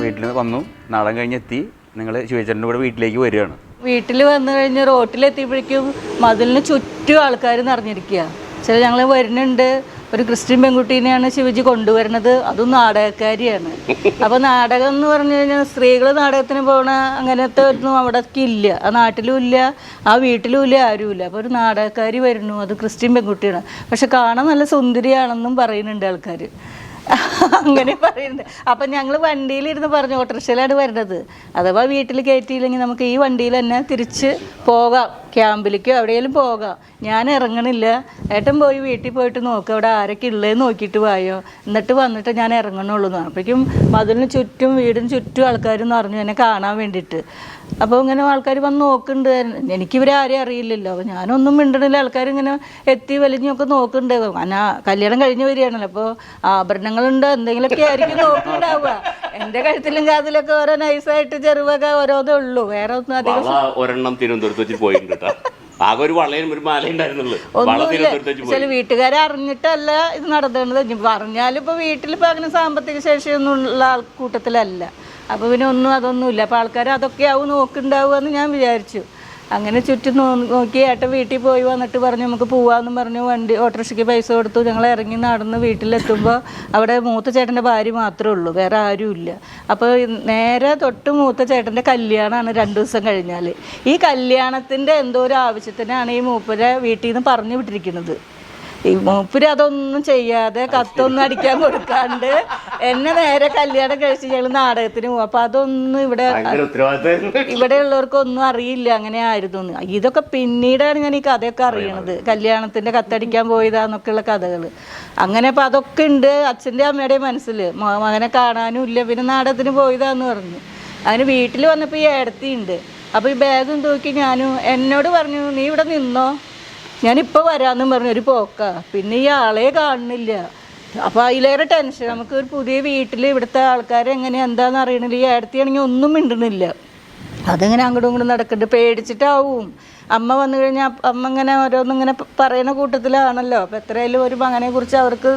വീട്ടിൽ വന്നു. നാടൻ കഴിഞ്ഞെത്തി. നിങ്ങൾ ശിവചന്ദ്രന്റെ കൂടെ വീട്ടിലേക്ക് വരികയാണ്. വീട്ടിൽ വന്നു കഴിഞ്ഞ് റോട്ടിലെത്തിയപ്പോഴേക്കും മതിലിന് ചുറ്റും ആൾക്കാർ നിറഞ്ഞിരിക്കുക. ചില ഞങ്ങൾ വരുന്നുണ്ട്. ഒരു ക്രിസ്ത്യൻ പെൺകുട്ടീനെയാണ് ശിവജി കൊണ്ടുവരുന്നത്. അതും നാടകക്കാരിയാണ്. അപ്പോൾ നാടകം എന്ന് പറഞ്ഞു കഴിഞ്ഞാൽ സ്ത്രീകൾ നാടകത്തിന് പോണ അങ്ങനത്തെ ഒന്നും അവിടെ ഇല്ല. ആ നാട്ടിലും ഇല്ല ആ വീട്ടിലും ഇല്ല ആരുമില്ല അപ്പോൾ ഒരു നാടകക്കാരി വരുന്നു. അത് ക്രിസ്ത്യൻ പെൺകുട്ടിയാണ്. പക്ഷെ കാണാൻ നല്ല സുന്ദരിയാണെന്നും പറയുന്നുണ്ട് ആൾക്കാർ അങ്ങനെ പറയുന്നുണ്ട് അപ്പം ഞങ്ങൾ വണ്ടിയിലിരുന്ന് പറഞ്ഞു ഓട്ടോറിക്ഷയിലാണ് വരുന്നത് അഥവാ വീട്ടിൽ കയറ്റിയില്ലെങ്കിൽ നമുക്ക് ഈ വണ്ടിയിൽ തന്നെ തിരിച്ച് പോകാം. ക്യാമ്പിലേക്കോ എവിടെയെങ്കിലും പോകാം. ഞാൻ ഇറങ്ങണില്ല. ഏട്ടൻ പോയി വീട്ടിൽ പോയിട്ട് നോക്കുക അവിടെ ആരൊക്കെ ഉള്ളതെന്ന് നോക്കിയിട്ട് പോയോ എന്നിട്ട് വന്നിട്ട് ഞാൻ ഇറങ്ങണുള്ളൂ. എന്ന് അപ്പോഴേക്കും മതിലിന് ചുറ്റും വീടിന് ചുറ്റും ആൾക്കാരെന്ന് പറഞ്ഞു എന്നെ കാണാൻ വേണ്ടിയിട്ട്. അപ്പോൾ ഇങ്ങനെ ആൾക്കാർ വന്ന് നോക്കുന്നുണ്ട്. എനിക്കിവരെ ആരെയും അറിയില്ലല്ലോ. അപ്പോൾ ഞാനൊന്നും മിണ്ടണില്ല. ആൾക്കാർ ഇങ്ങനെ എത്തി വലിഞ്ഞൊക്കെ നോക്കുന്നുണ്ട്. ഞാൻ കല്യാണം കഴിഞ്ഞ് വരികയാണല്ലോ. അപ്പോൾ ആഭരണങ്ങളുണ്ട്? എന്തെങ്കിലുമൊക്കെ ആയിരിക്കും നോക്കുന്നുണ്ടാവുക. എന്റെ കഴുത്തിലും കാതിലൊക്കെ ഓരോ നൈസായിട്ട് ചെറുവക ഓരോന്നേ ഉള്ളൂ. വേറെ ഒന്നും അധികം വള ഒരെണ്ണം തിരുവനന്തപുരത്ത് വെച്ച് പോയിട്ടുണ്ട് കേട്ടോ. ആകെ ഒരു വളയും ഒരു ഉണ്ടായിരുന്നുള്ളൂ. വള ഒന്നുമില്ല. തിരുവനന്തപുരത്ത് വെച്ച് പോയി. ചില വീട്ടുകാരെ അറിഞ്ഞിട്ടല്ല ഇത് നടത്തേണ്ടത്. ഇനി പറഞ്ഞാലും ഇപ്പൊ വീട്ടിലിപ്പോ അങ്ങനെ സാമ്പത്തിക ശേഷിയൊന്നും ഉള്ള ആൾ കൂട്ടത്തിലല്ല. അപ്പൊ പിന്നെ ഒന്നും അതൊന്നുമില്ല. അപ്പൊ ആൾക്കാർ അതൊക്കെ ആവും നോക്കുന്നുണ്ടാവുക എന്ന് ഞാൻ വിചാരിച്ചു. അങ്ങനെ ചുറ്റും നോക്കി ഏട്ടൻ വീട്ടിൽ പോയി വന്നിട്ട് പറഞ്ഞു നമുക്ക് പോവാന്നും പറഞ്ഞു. വണ്ടി ഓട്ടോറിക്ഷയ്ക്ക് പൈസ കൊടുത്തു. ഞങ്ങൾ ഇറങ്ങി നടന്ന് വീട്ടിലെത്തുമ്പോൾ അവിടെ മൂത്ത ചേട്ടന്റെ ഭാര്യ മാത്രമേ ഉള്ളൂ. വേറെ ആരുമില്ല. അപ്പോൾ നേരെ തൊട്ട് മൂത്ത ചേട്ടന്റെ കല്യാണമാണ് രണ്ട് ദിവസം കഴിഞ്ഞാൽ ഈ കല്യാണത്തിന്റെ എന്തോ ഒരു ആവശ്യത്തിനാണ് ഈ മൂപ്പരെ വീട്ടിൽ നിന്ന് പറഞ്ഞു വിട്ടിരിക്കുന്നത്. മൂപ്പര് അതൊന്നും ചെയ്യാതെ കത്തൊന്നും അടിക്കാൻ കൊടുക്കാണ്ട് എന്നെ നേരെ കല്യാണം കഴിച്ച് ഞങ്ങൾ നാടകത്തിന് പോകും അപ്പൊ അതൊന്നും ഇവിടെ ഇവിടെ ഉള്ളവർക്കൊന്നും അറിയില്ല അങ്ങനെ ആയിരുന്നു. ഇതൊക്കെ പിന്നീടാണ് ഞാൻ ഈ കഥയൊക്കെ അറിയണത്. കല്യാണത്തിന്റെ കത്തടിക്കാൻ പോയതാന്നൊക്കെയുള്ള കഥകൾ അങ്ങനെ അപ്പൊ അതൊക്കെ ഉണ്ട് അച്ഛന്റെ അമ്മയുടെയും മനസ്സിൽ മകനെ കാണാനും ഇല്ല. പിന്നെ നാടകത്തിന് പോയതാന്ന് പറഞ്ഞു. അതിന് വീട്ടിൽ വന്നപ്പോൾ ഈ ഏടത്തി ഉണ്ട് അപ്പോൾ ഈ ബാഗും തൂക്കി ഞാനും എന്നോട് പറഞ്ഞു നീ ഇവിടെ നിന്നോ? ഞാനിപ്പോൾ വരാമെന്നും പറഞ്ഞു ഒരു പോക്ക. പിന്നെ ഈ ആളെ കാണുന്നില്ല. അപ്പോൾ അതിലേറെ ടെൻഷൻ നമുക്ക് ഒരു പുതിയ വീട്ടിൽ ഇവിടുത്തെ ആൾക്കാരെ എങ്ങനെ എന്താണെന്ന് അറിയണില്ല. ഈ ഏടത്തിയാണെങ്കിൽ ഒന്നും മിണ്ടുന്നില്ല. അതിങ്ങനെ അങ്ങോട്ടും ഇങ്ങോട്ടും നടക്കുന്നുണ്ട് പേടിച്ചിട്ടാവും. അമ്മ വന്നു കഴിഞ്ഞാൽ അമ്മ ഇങ്ങനെ ഓരോന്നിങ്ങനെ പറയുന്ന കൂട്ടത്തിലാണല്ലോ. അപ്പം എത്രയായാലും ഒരു മകനെ കുറിച്ച് അവർക്ക്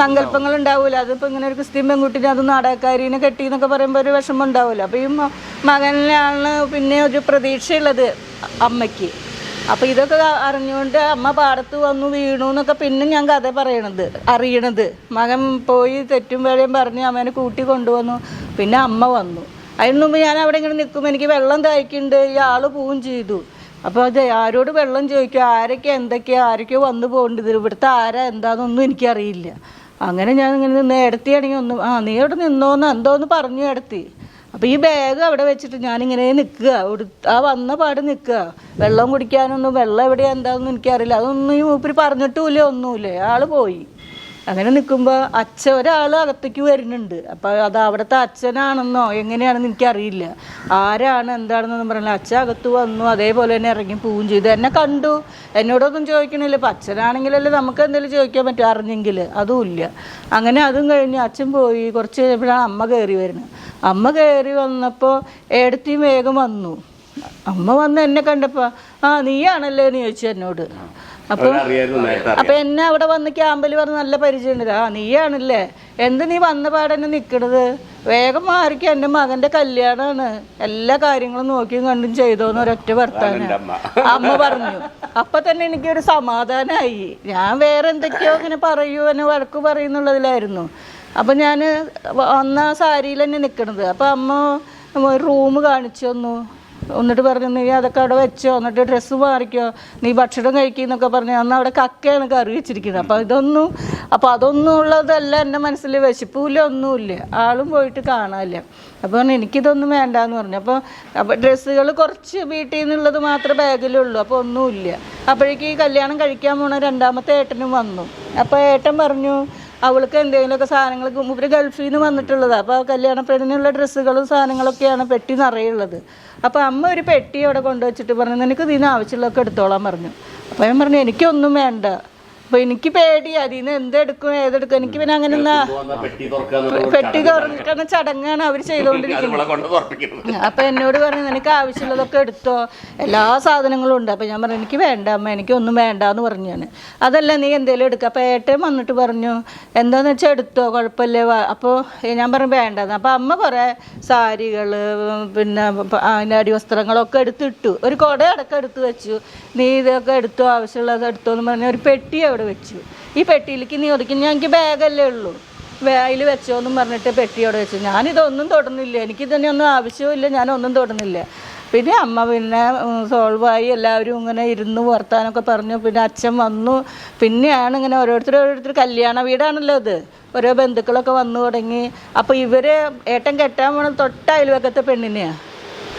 സങ്കല്പങ്ങൾ ഉണ്ടാവില്ല അതിപ്പോൾ ഇങ്ങനെ ഒരു ക്രിസ്ത്യൻ പെൺകുട്ടിനെ അത് നാടകക്കാരിനെ കെട്ടി എന്നൊക്കെ പറയുമ്പോൾ ഒരു വിഷമം ഉണ്ടാവില്ല അപ്പോൾ ഈ മകനിലാണ് പിന്നെ ഒരു പ്രതീക്ഷയുള്ളത് അമ്മയ്ക്ക്. അപ്പോൾ ഇതൊക്കെ അറിഞ്ഞുകൊണ്ട് അമ്മ പാടത്ത് വന്നു വീണു എന്നൊക്കെ പിന്നെ ഞാൻ കഥ പറയണത് അറിയണത്. മകൻ പോയി തെറ്റും വേളയും പറഞ്ഞ് അമ്മേനെ കൂട്ടി കൊണ്ടുവന്നു. പിന്നെ അമ്മ വന്നു. അതിന് മുമ്പ് ഞാൻ അവിടെ ഇങ്ങനെ നിൽക്കും എനിക്ക് വെള്ളം തയ്ക്കുന്നുണ്ട്. ഈ ആൾ പോവും ചെയ്തു. അപ്പോൾ അത് ആരോട് വെള്ളം ചോദിക്കുക ആരൊക്കെ എന്തൊക്കെയാ? ആരൊക്കെയോ വന്നു പോകേണ്ടത്? ഇവിടുത്തെ ആരാ? എന്താണെന്നൊന്നും എനിക്കറിയില്ല. അങ്ങനെ ഞാൻ ഇങ്ങനെ നിന്ന് എടുത്തിയാണെങ്കിൽ ഒന്നും ആ നീ അവിടെ നിന്നോന്ന്? എന്തോന്ന് പറഞ്ഞു എടുത്തി അപ്പോൾ ഈ ബാഗ് അവിടെ വെച്ചിട്ട് ഞാനിങ്ങനെ നിൽക്കുക ആ വന്ന പാട് നിൽക്കുക വെള്ളം കുടിക്കാനൊന്നും വെള്ളം എവിടെയാ എന്താണെന്ന് എനിക്കറിയില്ല. അതൊന്നും ഈ മൂപ്പര് പറഞ്ഞിട്ടുമില്ല ഒന്നുമില്ല. ആൾ പോയി. അങ്ങനെ നിൽക്കുമ്പോൾ അച്ഛൻ ഒരാൾ അകത്തേക്ക് വരുന്നുണ്ട്. അപ്പോൾ അത് അവിടുത്തെ അച്ഛനാണെന്നോ എങ്ങനെയാണെന്ന് എനിക്കറിയില്ല. ആരാണ് എന്താണെന്നൊന്നും പറഞ്ഞില്ല. അച്ഛൻ അകത്ത് വന്നു അതേപോലെ തന്നെ ഇറങ്ങി പോവുകയും ചെയ്തു. എന്നെ കണ്ടു. എന്നോടൊന്നും ചോദിക്കണില്ല. ഇപ്പം അച്ഛനാണെങ്കിലല്ലേ നമുക്ക് എന്തെങ്കിലും ചോദിക്കാൻ പറ്റും അറിഞ്ഞെങ്കിൽ. അതും ഇല്ല. അങ്ങനെ അതും കഴിഞ്ഞ് അച്ഛൻ പോയി. കുറച്ച് കഴിഞ്ഞപ്പോഴാണ് അമ്മ കയറി വരുന്നത്. അമ്മ കയറി വന്നപ്പോൾ ഏടത്തിയും വേഗം വന്നു. അമ്മ വന്ന് എന്നെ കണ്ടപ്പോൾ ആ നീയാണല്ലേ? എന്ന് ചോദിച്ചു എന്നോട്. നേരത്തെ അപ്പൊ എന്നെ അവിടെ വന്ന് ക്യാമ്പിൽ പറഞ്ഞ് നല്ല പരിചയമുണ്ട്. ആ നീയാണല്ലേ? എന്ത് നീ വന്ന പാടന്നെ നിക്കണത്? വേഗം മാറിക്ക് എന്റെ മകന്റെ കല്യാണാണ്. എല്ലാ കാര്യങ്ങളും നോക്കിയും കണ്ടും ചെയ്തോന്ന് ഒരൊറ്റ വർത്താനം. അമ്മ. പറഞ്ഞു. അപ്പൊ തന്നെ എനിക്ക് എനിക്കൊരു സമാധാനമായി ഞാൻ വേറെ എന്തൊക്കെയോ ഇങ്ങനെ പറയൂ എന്നെ വഴക്ക് പറയുന്നുള്ളതിലായിരുന്നു അപ്പൊ ഞാൻ വന്ന സാരിയിൽ തന്നെ നിൽക്കണത് അപ്പൊ അമ്മ റൂം കാണിച്ചു തന്നു. എന്നിട്ട് പറഞ്ഞു നീ അതൊക്കെ അവിടെ വെച്ചോ എന്നിട്ട് ഡ്രസ്സ് മാറിക്കോ നീ ഭക്ഷണം കഴിക്കുന്നൊക്കെ പറഞ്ഞു അന്ന് അവിടെ കക്കയാണ് കറി വെച്ചിരിക്കുന്നത്. അപ്പോൾ ഇതൊന്നും അപ്പോൾ അതൊന്നും ഉള്ളതല്ല എന്റെ മനസ്സിൽ വിശപ്പൂല ഒന്നുമില്ല. ആളും പോയിട്ട് കാണാനില്ല അപ്പോൾ പറഞ്ഞു എനിക്കിതൊന്നും വേണ്ടാന്ന് പറഞ്ഞു. അപ്പോൾ അപ്പോൾ ഡ്രസ്സുകൾ കുറച്ച് വീട്ടിൽ നിന്നുള്ളത് മാത്രമേ ബാഗിലുള്ളൂ അപ്പോൾ ഒന്നുമില്ല. അപ്പോഴേക്ക് ഈ കല്യാണം കഴിക്കാൻ പോണ രണ്ടാമത്തെ ഏട്ടനും വന്നു. അപ്പോൾ ഏട്ടൻ പറഞ്ഞു അവൾക്ക് എന്തെങ്കിലുമൊക്കെ സാധനങ്ങൾ ഇവർ ഗൾഫിൽ നിന്ന് വന്നിട്ടുള്ളതാണ് അപ്പോൾ കല്യാണ പെണ്ണിനുള്ള ഡ്രസ്സുകളും സാധനങ്ങളൊക്കെയാണ് പെട്ടി നിറയുള്ളത്. അപ്പോൾ അമ്മ ഒരു പെട്ടി അവിടെ കൊണ്ടുവച്ചിട്ട് പറഞ്ഞു നിനക്ക് ഇതിന് ആവശ്യമുള്ളതൊക്കെ എടുത്തോളാൻ പറഞ്ഞു. അപ്പോൾ ഞാൻ പറഞ്ഞു എനിക്കൊന്നും വേണ്ട. അപ്പൊ എനിക്ക് പേടി. അതിൽ നിന്ന് എന്തെടുക്കും ഏതെടുക്കും? എനിക്ക് പിന്നെ അങ്ങനെ പെട്ടി തുറക്കുന്ന ചടങ്ങാണ്. അവർ ചെയ്തോണ്ടിരിക്കുന്നത്. ചെയ്തുകൊണ്ടിരിക്കുന്നത് അപ്പൊ എന്നോട് പറഞ്ഞു നിനക്ക് ആവശ്യമുള്ളതൊക്കെ എടുത്തോ. എല്ലാ സാധനങ്ങളും ഉണ്ട്. അപ്പൊ ഞാൻ പറഞ്ഞു എനിക്ക് വേണ്ട അമ്മ. എനിക്കൊന്നും വേണ്ട എന്ന് പറഞ്ഞു ഞാൻ അതല്ല നീ എന്തേലും എടുക്കുക അപ്പൊ ഏട്ടൻ വന്നിട്ട് പറഞ്ഞു എന്താന്ന് വെച്ചാൽ എടുത്തോ? കുഴപ്പമില്ലേ അപ്പോൾ ഞാൻ പറഞ്ഞു വേണ്ടെന്ന്. അപ്പൊ അമ്മ കുറെ സാരികൾ പിന്നെ അതിന്റെ അടിവസ്ത്രങ്ങളൊക്കെ എടുത്തിട്ടു. ഒരു കുട അടക്കം എടുത്ത് വെച്ചു. നീ ഇതൊക്കെ എടുത്തോ? ആവശ്യമുള്ളത് എടുത്തോ എന്ന് പറഞ്ഞ ഒരു പെട്ടി അവിടെ വെച്ചു. ഈ പെട്ടിയിലേക്ക് നീ ഒതുക്കി ഞങ്ങൾക്ക് ബാഗല്ലേ ഉള്ളൂ. അതിൽ വെച്ചോന്നും പറഞ്ഞിട്ട് പെട്ടി അവിടെ വെച്ചു. ഞാനിതൊന്നും തൊടുന്നില്ല. എനിക്ക് തന്നെ ഒന്നും ആവശ്യമില്ല ഞാനൊന്നും തൊടുന്നില്ല. പിന്നെ അമ്മ പിന്നെ സോൾവായി എല്ലാവരും ഇങ്ങനെ ഇരുന്ന് വർത്താനൊക്കെ പറഞ്ഞു. പിന്നെ അച്ഛൻ വന്നു. പിന്നെയാണ് ഇങ്ങനെ ഓരോരുത്തർ ഓരോരുത്തർ കല്യാണ വീടാണല്ലോ ഇത്. ഓരോ ബന്ധുക്കളൊക്കെ വന്നു തുടങ്ങി. അപ്പോൾ ഇവർ ഏട്ടൻ കെട്ടാൻ പോണ തൊട്ട അയൽവക്കത്തെ പെണ്ണിനെയാണ്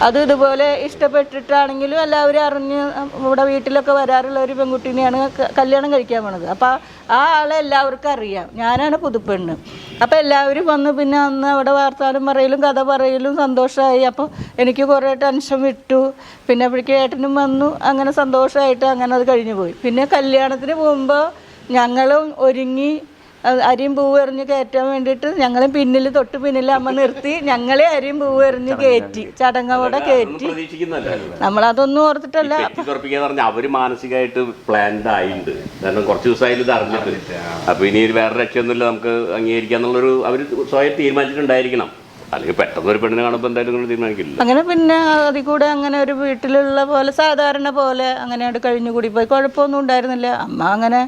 അത് ഇതുപോലെ ഇഷ്ടപ്പെട്ടിട്ടാണെങ്കിലും എല്ലാവരും അറിഞ്ഞ് ഇവിടെ വീട്ടിലൊക്കെ വരാറുള്ള ഒരു പെൺകുട്ടീനെയാണ് കല്യാണം കഴിക്കാൻ പോണത്. അപ്പോൾ ആ ആളെ എല്ലാവർക്കും അറിയാം. ഞാനാണ് പുതുപ്പെണ്ണ്. അപ്പോൾ എല്ലാവരും വന്ന് പിന്നെ അന്ന് അവിടെ വാർത്താനം പറയലും കഥ പറയലും സന്തോഷമായി അപ്പോൾ എനിക്ക് കുറേ ടെൻഷൻ വിട്ടു. പിന്നെ അപ്പോഴേക്കും ഏട്ടനും വന്നു. അങ്ങനെ സന്തോഷമായിട്ട് അങ്ങനെ അത് കഴിഞ്ഞു പോയി. പിന്നെ കല്യാണത്തിന് പോകുമ്പോൾ ഞങ്ങളും ഒരുങ്ങി അരിയും പൂവ് എറിഞ്ഞ് കയറ്റാൻ വേണ്ടിയിട്ട് ഞങ്ങളും പിന്നിൽ തൊട്ട് പിന്നിൽ അമ്മ നിർത്തി ഞങ്ങളെ അരിയും പൂവ് എറിഞ്ഞ് കയറ്റി. ചടങ്ങോടെ കയറ്റി. നമ്മളതൊന്നും ഓർത്തിട്ടല്ല. അവർ മാനസികമായിട്ട് പ്ലാൻഡ് ആയിട്ടുണ്ട് കാരണം കുറച്ച് ദിവസമായാലും ഇത് അറിഞ്ഞിട്ട്. അപ്പൊ ഇനി ഒരു വേറെ രക്ഷയൊന്നുമില്ല നമുക്ക് അംഗീകരിക്കാന്നുള്ളൊരു അവർ സ്വയം തീരുമാനിച്ചിട്ടുണ്ടായിരിക്കണം. അല്ലെങ്കിൽ പെട്ടെന്ന് ഒരു പെണ്ണിനെ കാണുമ്പോൾ എന്തായാലും നിങ്ങൾ തീരുമാനിക്കില്ല അങ്ങനെ പിന്നെ അതിൽ കൂടെ അങ്ങനെ ഒരു വീട്ടിലുള്ള പോലെ സാധാരണ പോലെ അങ്ങനെ കഴിഞ്ഞു കൂടി പോയി കുഴപ്പമൊന്നും ഉണ്ടായിരുന്നില്ല. അമ്മ അങ്ങനെ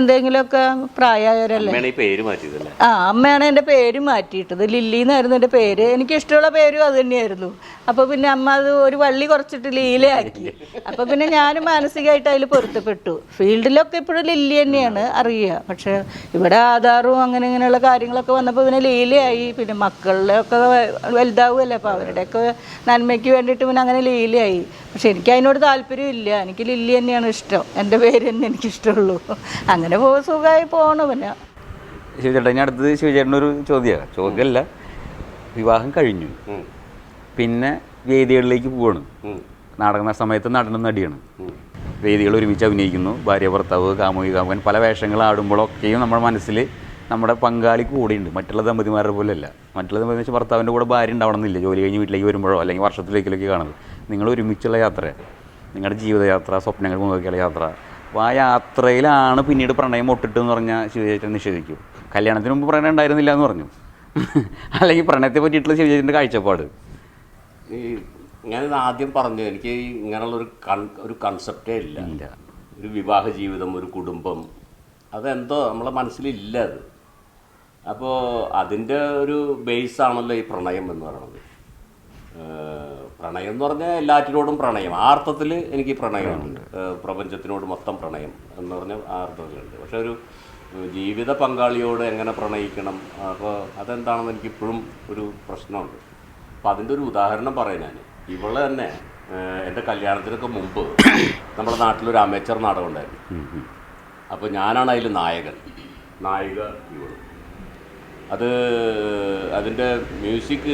എന്തെങ്കിലുമൊക്കെ പ്രായമായവരല്ലേ? ആ അമ്മയാണ് എന്റെ പേര് മാറ്റിയിട്ടത്. ലില്ലി എന്നായിരുന്നു എന്റെ പേര്. എനിക്ക് ഇഷ്ടമുള്ള പേരും അത് തന്നെയായിരുന്നു. അപ്പോൾ പിന്നെ അമ്മ അത് ഒരു വള്ളി കുറച്ചിട്ട് ലീലയാക്കി. അപ്പോൾ പിന്നെ ഞാനും മാനസികമായിട്ട് അതിൽ പൊരുത്തപ്പെട്ടു. ഫീൽഡിലൊക്കെ ഇപ്പോഴും ലില്ലി തന്നെയാണ് അറിയുക. പക്ഷേ ഇവിടെ ആധാറും അങ്ങനെ ഇങ്ങനെയുള്ള കാര്യങ്ങളൊക്കെ വന്നപ്പോൾ പിന്നെ ലീലയായി. പിന്നെ മക്കളുടെ ഒക്കെ വലുതാവുമല്ലേ അപ്പോൾ അവരുടെയൊക്കെ നന്മയ്ക്ക് വേണ്ടിയിട്ട് പിന്നെ അങ്ങനെ ലീലയായി. പക്ഷെ എനിക്ക് അതിനോട് താല്പര്യമില്ല എനിക്ക് ലില്ലി തന്നെയാണ് ഇഷ്ടം. എന്റെ പേര് തന്നെ എനിക്ക് ഇഷ്ടമുള്ളൂ അങ്ങനെ പോ സുഖമായി പോകണം പിന്നെ. ഇനി അടുത്തത് ശിവചേട്ടനൊരു ചോദ്യമാണ് ചോദ്യമല്ല വിവാഹം കഴിഞ്ഞു. പിന്നെ വേദികളിലേക്ക് പോവാണ്. നാടകം നാടക സമയത്ത് നടനും നടിയാണ്. വേദികൾ ഒരുമിച്ച് അഭിനയിക്കുന്നു. ഭാര്യ ഭർത്താവ് കാമുകി കാമുകൻ പല വേഷങ്ങൾ ആടുമ്പോഴൊക്കെയും നമ്മുടെ മനസ്സിൽ നമ്മുടെ പങ്കാളി കൂടെയുണ്ട്. മറ്റുള്ള ദമ്പതിമാരുടെ പോലെയല്ല. മറ്റുള്ള ദമ്പതി വെച്ചാൽ ഭർത്താവിന്റെ കൂടെ ഭാര്യ ഉണ്ടാവണമെന്നില്ല. ജോലി കഴിഞ്ഞ് വീട്ടിലേക്ക് വരുമ്പോഴോ അല്ലെങ്കിൽ വർഷത്തിലേക്കിലൊക്കെ കാണുന്നത്. നിങ്ങൾ ഒരുമിച്ചുള്ള യാത്ര. നിങ്ങളുടെ ജീവിതയാത്ര സ്വപ്നങ്ങൾ മുഖേക്കുള്ള യാത്ര. അപ്പോൾ ആ യാത്രയിലാണ് പിന്നീട് പ്രണയം ഒട്ടിട്ടെന്ന് പറഞ്ഞാൽ ശിവചേട്ടൻ നിഷേധിക്കും കല്യാണത്തിന് മുമ്പ് പ്രണയം ഉണ്ടായിരുന്നില്ല എന്ന് പറഞ്ഞു. അല്ലെങ്കിൽ പ്രണയത്തെ പറ്റിയിട്ടുള്ള ശിവചേട്ടന്റെ കാഴ്ചപ്പാട്. ഈ ഞാനിത് ആദ്യം പറഞ്ഞു എനിക്ക് ഇങ്ങനെയുള്ളൊരു കൺ ഒരു കൺസെപ്റ്റേ ഇല്ല. ഇല്ല. ഒരു വിവാഹ ജീവിതം ഒരു കുടുംബം അതെന്തോ നമ്മളെ മനസ്സിലില്ല അത്. അപ്പോൾ അതിന്റെ ഒരു ബേസ് ആണല്ലോ ഈ പ്രണയം എന്ന് പറയുന്നത്. പ്രണയം എന്ന് പറഞ്ഞാൽ എല്ലാറ്റിനോടും പ്രണയം. ആ അർത്ഥത്തിൽ എനിക്ക് പ്രണയമുണ്ട്. പ്രപഞ്ചത്തിനോട് മൊത്തം പ്രണയം എന്ന് പറഞ്ഞാൽ ആ അർത്ഥത്തിലുണ്ട് പക്ഷെ ഒരു ജീവിത പങ്കാളിയോട് എങ്ങനെ പ്രണയിക്കണം? അപ്പോൾ അതെന്താണെന്ന് എനിക്ക് ഇപ്പോഴും ഒരു പ്രശ്നമുണ്ട്. അപ്പോൾ അതിന്റെ ഒരു ഉദാഹരണം പറയാം ഞാൻ. ഇവൾ തന്നെ എന്റെ കല്യാണത്തിനൊക്കെ മുമ്പ് നമ്മുടെ നാട്ടിലൊരു അമേച്ചർ നാടകം ഉണ്ടായിരുന്നു. അപ്പോൾ ഞാനാണ് അതിൽ നായകൻ. നായിക ഇവളും. അത് അതിന്റെ മ്യൂസിക്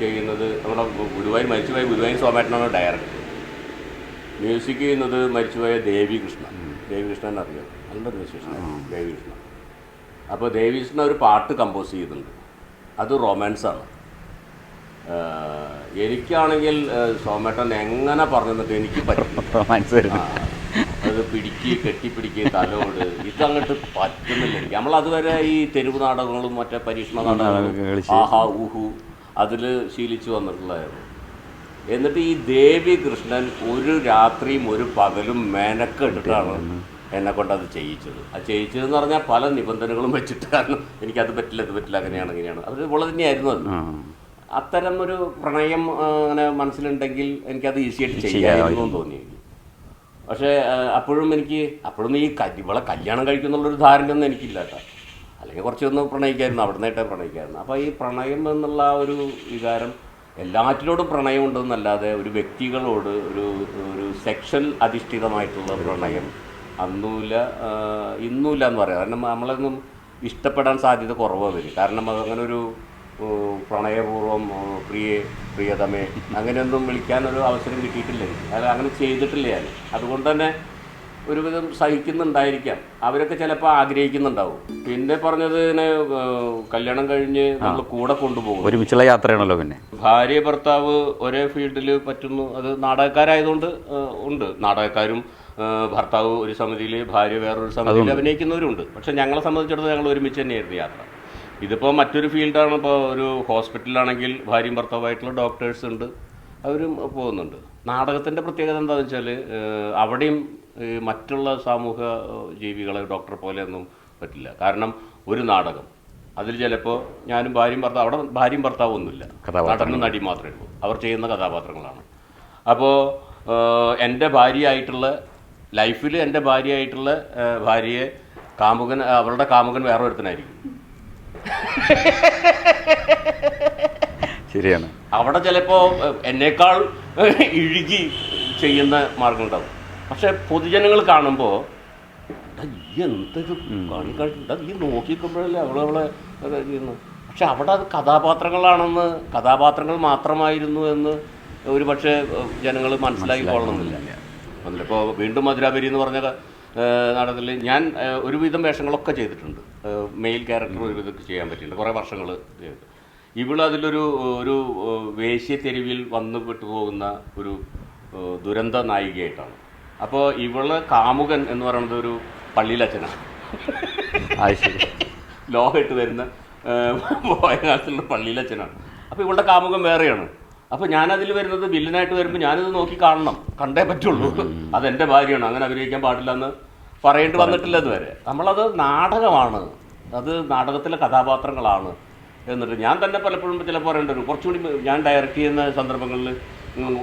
ചെയ്യുന്നത് നമ്മുടെ ഗുരുവായൂർ മരിച്ചുപോയ ഗുരുവായൂർ സോമേട്ടനാണ് ഡയറക്ടർ. മ്യൂസിക് ചെയ്യുന്നത് മരിച്ചുപോയ ദേവി കൃഷ്ണ. ദേവി കൃഷ്ണൻ അറിയാം? അതിന്റെ വിശേഷം ദേവി കൃഷ്ണ അപ്പോൾ ദേവി കൃഷ്ണ ഒരു പാട്ട് കമ്പോസ് ചെയ്യുന്നുണ്ട്. അത് റൊമാൻസാണ് എനിക്കാണെങ്കിൽ സോമേട്ടൻ എങ്ങനെ പറഞ്ഞു തന്നിട്ട് എനിക്ക് റൊമാൻസ് ആ, വരുന്നത് അത് പിടിക്കുക കെട്ടിപ്പിടിക്കുക തലോട് ഇതങ്ങോട്ട് പറ്റുന്നില്ല. എനിക്ക് നമ്മൾ അതുവരെ ഈ തെരുവ് നാടകങ്ങളും മറ്റേ പരീക്ഷണ നാടകങ്ങളും. ആഹാ ഊഹു അതിൽ ശീലിച്ചു വന്നിട്ടുള്ളതായിരുന്നു. എന്നിട്ട് ഈ ദേവി കൃഷ്ണൻ ഒരു രാത്രിയും ഒരു പകലും മേനക്കെട്ടിട്ടാണ് എന്നെ കൊണ്ട് അത് ചെയ്യിച്ചത്. ആ ചെയ്യിച്ചതെന്ന് പറഞ്ഞാൽ പല നിബന്ധനകളും വെച്ചിട്ടാണ്. എനിക്കത് പറ്റില്ല അത് പറ്റില്ല അങ്ങനെയാണ് അങ്ങനെയാണ് അത് ഇവിടെ തന്നെയായിരുന്നു അത്. അത്തരം ഒരു പ്രണയം അങ്ങനെ മനസ്സിലുണ്ടെങ്കിൽ എനിക്കത് ഈസിയായിട്ട് ചെയ്യാമായിരുന്നു. തോന്നി പക്ഷേ അപ്പോഴും എനിക്ക് അപ്പോഴൊന്നും ഈ ഇവളെ കല്യാണം കഴിക്കുന്നുള്ളൊരു ധാരണയൊന്നും എനിക്കില്ല കേട്ടോ. അല്ലെങ്കിൽ കുറച്ചൊന്ന് പ്രണയിക്കായിരുന്നു അവിടെ നിന്നായിട്ട് പ്രണയിക്കായിരുന്നു അപ്പോൾ ഈ പ്രണയം എന്നുള്ള ഒരു വികാരം എല്ലാറ്റിനോടും പ്രണയം ഉണ്ടെന്നല്ലാതെ ഒരു വ്യക്തികളോട് ഒരു ഒരു സെക്ഷൽ അധിഷ്ഠിതമായിട്ടുള്ള പ്രണയം അന്നുമില്ല ഇന്നുമില്ല എന്ന് പറയാം. കാരണം നമ്മളൊന്നും ഇഷ്ടപ്പെടാൻ സാധ്യത കുറവാണ് വരും കാരണം അതങ്ങനെ ഒരു പ്രണയപൂർവം പ്രിയെ പ്രിയതമേ അങ്ങനെയൊന്നും വിളിക്കാനൊരു അവസരം കിട്ടിയിട്ടില്ല? അത് അങ്ങനെ ചെയ്തിട്ടില്ല ഞാൻ? അതുകൊണ്ട് തന്നെ ഒരുവിധം സഹിക്കുന്നുണ്ടായിരിക്കാം. അവരൊക്കെ ചിലപ്പോൾ ആഗ്രഹിക്കുന്നുണ്ടാവും. പിന്നെ പറഞ്ഞത് കല്യാണം കഴിഞ്ഞ് നമ്മൾ കൂടെ കൊണ്ടുപോകും. ഒരുമിച്ചുള്ള യാത്രയാണല്ലോ പിന്നെ. ഭാര്യ ഭർത്താവ് ഒരേ ഫീൽഡിൽ പറ്റുന്നു. അത് നാടകക്കാരായതുകൊണ്ട് ഉണ്ട്. നാടകക്കാരും ഭർത്താവ് ഒരു സമിതിയിൽ ഭാര്യ വേറൊരു സമിതിയിൽ അഭിനയിക്കുന്നവരുണ്ട്. പക്ഷെ ഞങ്ങളെ സംബന്ധിച്ചിടത്തോളം ഞങ്ങൾ ഒരുമിച്ച് തന്നെയായിരുന്നു യാത്ര. ഇതിപ്പോൾ മറ്റൊരു ഫീൽഡാണ്. ഇപ്പോൾ ഒരു ഹോസ്പിറ്റലാണെങ്കിൽ ഭാര്യയും ഭർത്താവായിട്ടുള്ള ഡോക്ടേഴ്സ് ഉണ്ട്. അവരും പോകുന്നുണ്ട്. നാടകത്തിന്റെ പ്രത്യേകത എന്താണെന്ന് വെച്ചാൽ അവിടെയും മറ്റുള്ള സാമൂഹ ജീവികളെ ഡോക്ടറെ പോലെയൊന്നും പറ്റില്ല. കാരണം ഒരു നാടകം. അതിൽ ചിലപ്പോൾ ഞാനും ഭാര്യയും ഭർത്താവ് അവിടെ ഭാര്യയും ഭർത്താവും ഒന്നുമില്ല. നടനും നടി മാത്രമേ ഉള്ളൂ. അവർ ചെയ്യുന്ന കഥാപാത്രങ്ങളാണ്. അപ്പോൾ എന്റെ ഭാര്യയായിട്ടുള്ള ലൈഫിൽ എന്റെ ഭാര്യയായിട്ടുള്ള ഭാര്യയെ കാമുകൻ അവളുടെ കാമുകൻ വേറെ ഒരുത്തനായിരിക്കും ശരിയാണ്. അവിടെ ചിലപ്പോ എന്നേക്കാൾ ഇഴുകി ചെയ്യുന്ന മാർഗമുണ്ടാവും പക്ഷെ പൊതുജനങ്ങൾ കാണുമ്പോൾ ഈ എന്തൊരു നോക്കിക്കുമ്പോഴല്ലേ അവളെ അവളെ ചെയ്യുന്നു പക്ഷെ അവിടെ അത് കഥാപാത്രങ്ങളാണെന്ന് കഥാപാത്രങ്ങൾ മാത്രമായിരുന്നു എന്ന് ഒരു പക്ഷേ ജനങ്ങൾ മനസ്സിലാക്കി കൊള്ളണമെന്നില്ല. അതിലിപ്പോൾ വീണ്ടും മധുരാപരി എന്ന് പറഞ്ഞ നാടകത്തിൽ ഞാൻ ഒരുവിധം വേഷങ്ങളൊക്കെ ചെയ്തിട്ടുണ്ട്. മെയിൽ ക്യാരക്ടർ ഇതൊക്കെ ചെയ്യാൻ പറ്റിയിട്ടുണ്ട്. കുറേ വർഷങ്ങൾ ഇവളതിലൊരു ഒരു വേശ്യ തെരുവിൽ വന്നു പെട്ടുപോകുന്ന ഒരു ദുരന്ത നായികയായിട്ടാണ്. അപ്പോൾ ഇവൾ കാമുകൻ എന്ന് പറയുന്നത് ഒരു പള്ളിയിലച്ഛനാണ്. ലോഹമായിട്ട് വരുന്ന വയനാട്ടിലുള്ള പള്ളിയിലച്ഛനാണ്. അപ്പോൾ ഇവളുടെ കാമുകൻ വേറെയാണ്. അപ്പോൾ ഞാനതിൽ വരുന്നത് വില്ലനായിട്ട് വരുമ്പോൾ ഞാനിത് നോക്കി കാണണം. കണ്ടേ പറ്റുള്ളൂ. അതെന്റെ ഭാര്യയാണ്. അങ്ങനെ അഭിനയിക്കാൻ പാടില്ല എന്ന് പറയേണ്ടി വന്നിട്ടില്ല ഇതുവരെ. നമ്മളത് നാടകമാണ്. അത് നാടകത്തിലെ കഥാപാത്രങ്ങളാണ് എന്നിട്ട് ഞാൻ തന്നെ പലപ്പോഴും ചിലപ്പോൾ പറയേണ്ടി വരും. കുറച്ചുകൂടി ഞാൻ ഡയറക്റ്റ് ചെയ്യുന്ന സന്ദർഭങ്ങളിൽ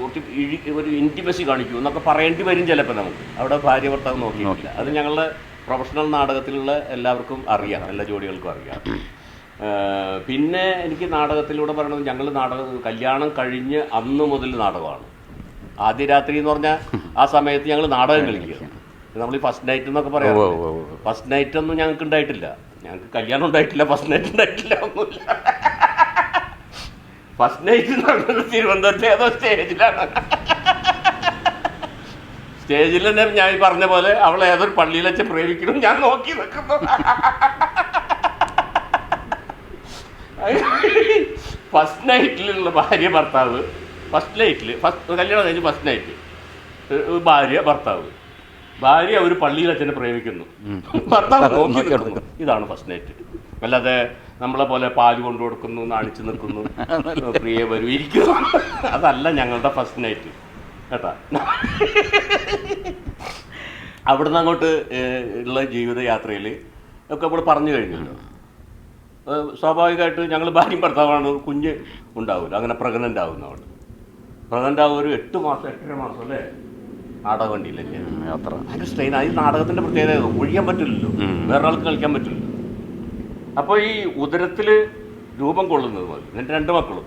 കുറച്ച് ഇഴി ഒരു ഇന്റിമസി കാണിക്കൂ എന്നൊക്കെ പറയേണ്ടി വരും ചിലപ്പോൾ നമുക്ക്. അവിടെ ഭാര്യ ഭർത്താവ് നോക്കിയിട്ടില്ല. അത് ഞങ്ങളുടെ പ്രൊഫഷണൽ നാടകത്തിലുള്ള എല്ലാവർക്കും അറിയാം. എല്ലാ ജോഡികൾക്കും അറിയാം. പിന്നെ എനിക്ക് നാടകത്തിലൂടെ പറയുന്നത് ഞങ്ങൾ നാടകം കല്യാണം കഴിഞ്ഞ് അന്ന് മുതൽ നാടകമാണ്. ആദ്യ രാത്രി എന്ന് പറഞ്ഞാൽ ആ സമയത്ത് ഞങ്ങൾ നാടകം കളിക്കുക. നമ്മൾ ഈ ഫസ്റ്റ് നൈറ്റ് എന്നൊക്കെ പറയാം. ഫസ്റ്റ് നൈറ്റ് ഒന്നും ഞങ്ങൾക്ക് ഉണ്ടായിട്ടില്ല. ഞങ്ങൾക്ക് കല്യാണം ഉണ്ടായിട്ടില്ല ഫസ്റ്റ് നൈറ്റ് ഉണ്ടായിട്ടില്ല ഒന്നുമില്ല. ഫസ്റ്റ് നൈറ്റ് നടന്നത് തിരുവനന്തപുരത്തെ ഏതോ സ്റ്റേജിലാണ് സ്റ്റേജിൽ തന്നെ ഞാൻ ഈ പറഞ്ഞ പോലെ അവളെ ഏതൊരു പള്ളിയിൽ വെച്ച് പ്രേമിക്കണം ഞാൻ നോക്കി നിൽക്കുന്നു. ഫസ്റ്റ് നൈറ്റിലുള്ള ഭാര്യ ഭർത്താവ് ഫസ്റ്റ് നൈറ്റിൽ ഫസ്റ്റ് കല്യാണം കഴിഞ്ഞ് ഫസ്റ്റ് നൈറ്റ് ഭാര്യ ഭർത്താവ്. ഭാര്യ ഒരു പള്ളിയിൽ അച്ഛനെ പ്രേമിക്കുന്നു. ഭർത്താവ് നോക്കി നിൽക്കുന്നു. ഇതാണ് ഫസ്റ്റ് നൈറ്റ് അല്ലാതെ നമ്മളെ പോലെ പാൽ കൊണ്ടു കൊടുക്കുന്നു നാണിച്ചു നിൽക്കുന്നു പ്രിയ വരും ഇരിക്കുന്നു. അതല്ല ഞങ്ങളുടെ ഫസ്റ്റ് നൈറ്റ് കേട്ടാ? അവിടുന്ന് അങ്ങോട്ട് ഉള്ള ജീവിതയാത്രയിൽ ഒക്കെ നമ്മൾ പറഞ്ഞു കഴിഞ്ഞല്ലോ. സ്വാഭാവികമായിട്ട് ഞങ്ങൾ ഭാര്യയും ഭർത്താവാണ് കുഞ്ഞ് ഉണ്ടാവില്ല അങ്ങനെ പ്രഗ്നന്റ് ആവുന്നവൾ പ്രഗ്നന്റ് ആവുക ഒരു എട്ട് മാസം എട്ടര മാസം അല്ലേ? നാടക വണ്ടിയിലല്ലേ അത്ര ഭയങ്കര സ്ട്രെയിൻ ഈ നാടകത്തിന്റെ പ്രത്യേകത ഒഴിയാൻ പറ്റില്ലല്ലോ. വേറെ ആൾക്ക് കളിക്കാൻ പറ്റില്ലല്ലോ. അപ്പോൾ ഈ ഉദരത്തിൽ രൂപം കൊള്ളുന്നത് മതി എന്റെ രണ്ട് മക്കളും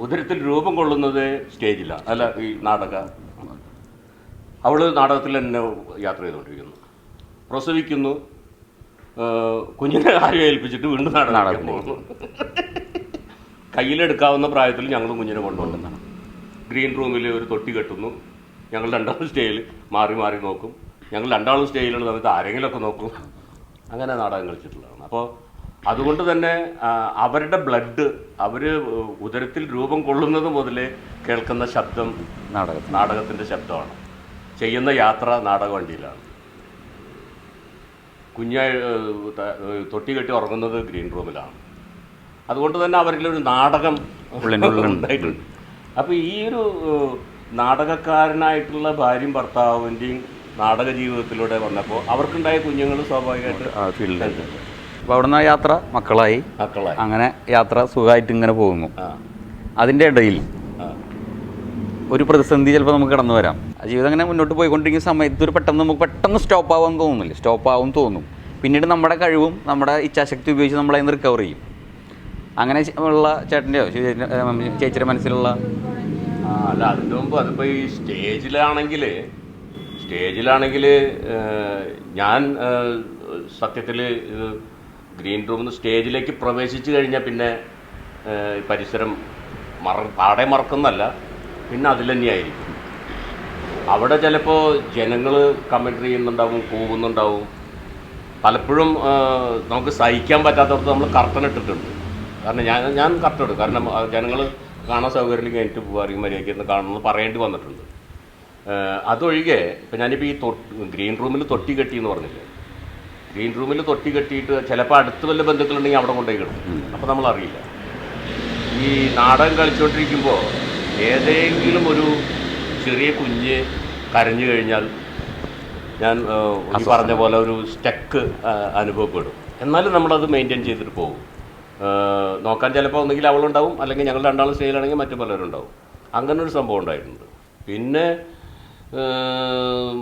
ഉദരത്തിൽ രൂപം കൊള്ളുന്നത് സ്റ്റേജിലാണ് അല്ല ഈ നാടക. അവൾ നാടകത്തിൽ തന്നെ യാത്ര ചെയ്തുകൊണ്ടിരിക്കുന്നു. പ്രസവിക്കുന്നു. കുഞ്ഞിനെ ആരും ഏൽപ്പിച്ചിട്ട് വീണ്ടും നാടകം പോകുന്നു. കയ്യിലെടുക്കാവുന്ന പ്രായത്തിൽ ഞങ്ങൾ കുഞ്ഞിനെ കൊണ്ടുവന്നതാണ്. ഗ്രീൻ റൂമിൽ ഒരു തൊട്ടി കെട്ടുന്നു. ഞങ്ങൾ രണ്ടാളും സ്റ്റേയിൽ മാറി മാറി നോക്കും. ഞങ്ങൾ രണ്ടാളും സ്റ്റേയിലുള്ള സമയത്ത് ആരെങ്കിലുമൊക്കെ നോക്കും. അങ്ങനെ നാടകം കളിച്ചിട്ടുള്ളതാണ് അപ്പോൾ അതുകൊണ്ട് തന്നെ അവരുടെ ബ്ലഡ് അവർ ഉദരത്തിൽ രൂപം കൊള്ളുന്നത് മുതൽ കേൾക്കുന്ന ശബ്ദം നാടക നാടകത്തിന്റെ ശബ്ദമാണ്. ചെയ്യുന്ന യാത്ര നാടക വണ്ടിയിലാണ്. കുഞ്ഞായി ഏഹ്, തൊട്ടി കെട്ടി ഉറങ്ങുന്നത് ഗ്രീൻ റൂമിലാണ്. അതുകൊണ്ട് തന്നെ അവരിലൊരു നാടകം. ഉണ്ടായിട്ടുണ്ട്. അപ്പോൾ ഈ ഒരു നാടകക്കാരനായിട്ടുള്ള ഭാര്യയും ഭർത്താവിന്റെയും നാടക ജീവിതത്തിലൂടെ വന്നപ്പോൾ അവർക്കുണ്ടായ കുഞ്ഞുങ്ങൾ സ്വാഭാവികമായിട്ട് അപ്പോൾ അവിടുന്ന് യാത്ര മക്കളായി. മക്കളായി. അങ്ങനെ യാത്ര സുഖമായിട്ട് ഇങ്ങനെ പോകുന്നു. അതിന്റെ ഇടയിൽ ഒരു പ്രതിസന്ധി ചിലപ്പോൾ നമുക്ക് കടന്നു വരാം. ജീവിതം അങ്ങനെ മുന്നോട്ട് പോയിക്കൊണ്ടിരിക്കുന്ന സമയത്ത് ഒരു പെട്ടെന്ന് നമുക്ക് പെട്ടെന്ന് സ്റ്റോപ്പ് ആവാൻ തോന്നുന്നില്ല. സ്റ്റോപ്പ് ആവും തോന്നും. പിന്നീട് നമ്മുടെ കഴിവും നമ്മുടെ ഇച്ഛാശക്തി ഉപയോഗിച്ച് നമ്മളതിൽ നിന്ന് റിക്കവർ ചെയ്യും. അങ്ങനെ ഉള്ള ചേട്ടന്റെയോ ചേച്ചിയുടെ മനസ്സിലുള്ള അല്ല അതിന്റെ മുമ്പ് അതിപ്പോൾ ഈ സ്റ്റേജിലാണെങ്കിൽ സ്റ്റേജിലാണെങ്കിൽ ഞാൻ സത്യത്തിൽ ഗ്രീൻ റൂമിൽ നിന്ന് സ്റ്റേജിലേക്ക് പ്രവേശിച്ചു കഴിഞ്ഞാൽ പിന്നെ പരിസരം മറ പാടെ മറക്കുന്നല്ല പിന്നെ അതിൽ തന്നെയായിരിക്കും. അവിടെ ചിലപ്പോൾ ജനങ്ങൾ കമന്റ് ചെയ്യുന്നുണ്ടാവും കൂവുന്നുണ്ടാവും. പലപ്പോഴും നമുക്ക് സഹിക്കാൻ പറ്റാത്തടത്ത് നമ്മൾ കർട്ടൻ ഇട്ടിട്ടുണ്ട്. കാരണം ഞാൻ ഞാൻ കർട്ടൻ ഇടും. കാരണം ജനങ്ങൾ കാണാൻ സൗകര്യം കഴിഞ്ഞിട്ട് പോകാറിയും മര്യാദയ്ക്ക് ഇരുന്ന് കാണണമെന്ന് പറയേണ്ടി വന്നിട്ടുണ്ട്. അതൊഴികെ ഇപ്പം ഞാനിപ്പോൾ ഈ തൊട്ട് ഗ്രീൻ റൂമിൽ തൊട്ടി കെട്ടി എന്ന് പറഞ്ഞില്ലേ? ഗ്രീൻ റൂമിൽ തൊട്ടി കെട്ടിയിട്ട് ചിലപ്പോൾ അടുത്ത് വല്ല ബന്ധുക്കളുണ്ടെങ്കിൽ അവിടെ കൊണ്ടുപോയി കിടക്കും. അപ്പോൾ നമ്മളറിയില്ല. ഈ നാടകം കളിച്ചുകൊണ്ടിരിക്കുമ്പോൾ ഏതെങ്കിലും ഒരു ചെറിയ കുഞ്ഞ് കരഞ്ഞു കഴിഞ്ഞാൽ ഞാൻ ഈ പറഞ്ഞ പോലെ ഒരു സ്റ്റക്ക് അനുഭവപ്പെടും. എന്നാലും നമ്മളത് മെയിന്റെയിൻ ചെയ്തിട്ട് പോകും. നോക്കാൻ ചിലപ്പോൾ ഒന്നുകിൽ അവളുണ്ടാവും അല്ലെങ്കിൽ ഞങ്ങൾ രണ്ടാളും സ്റ്റേജിലാണെങ്കിൽ മറ്റു പലരും ഉണ്ടാവും അങ്ങനെ ഒരു സംഭവം ഉണ്ടായിട്ടുണ്ട്. പിന്നെ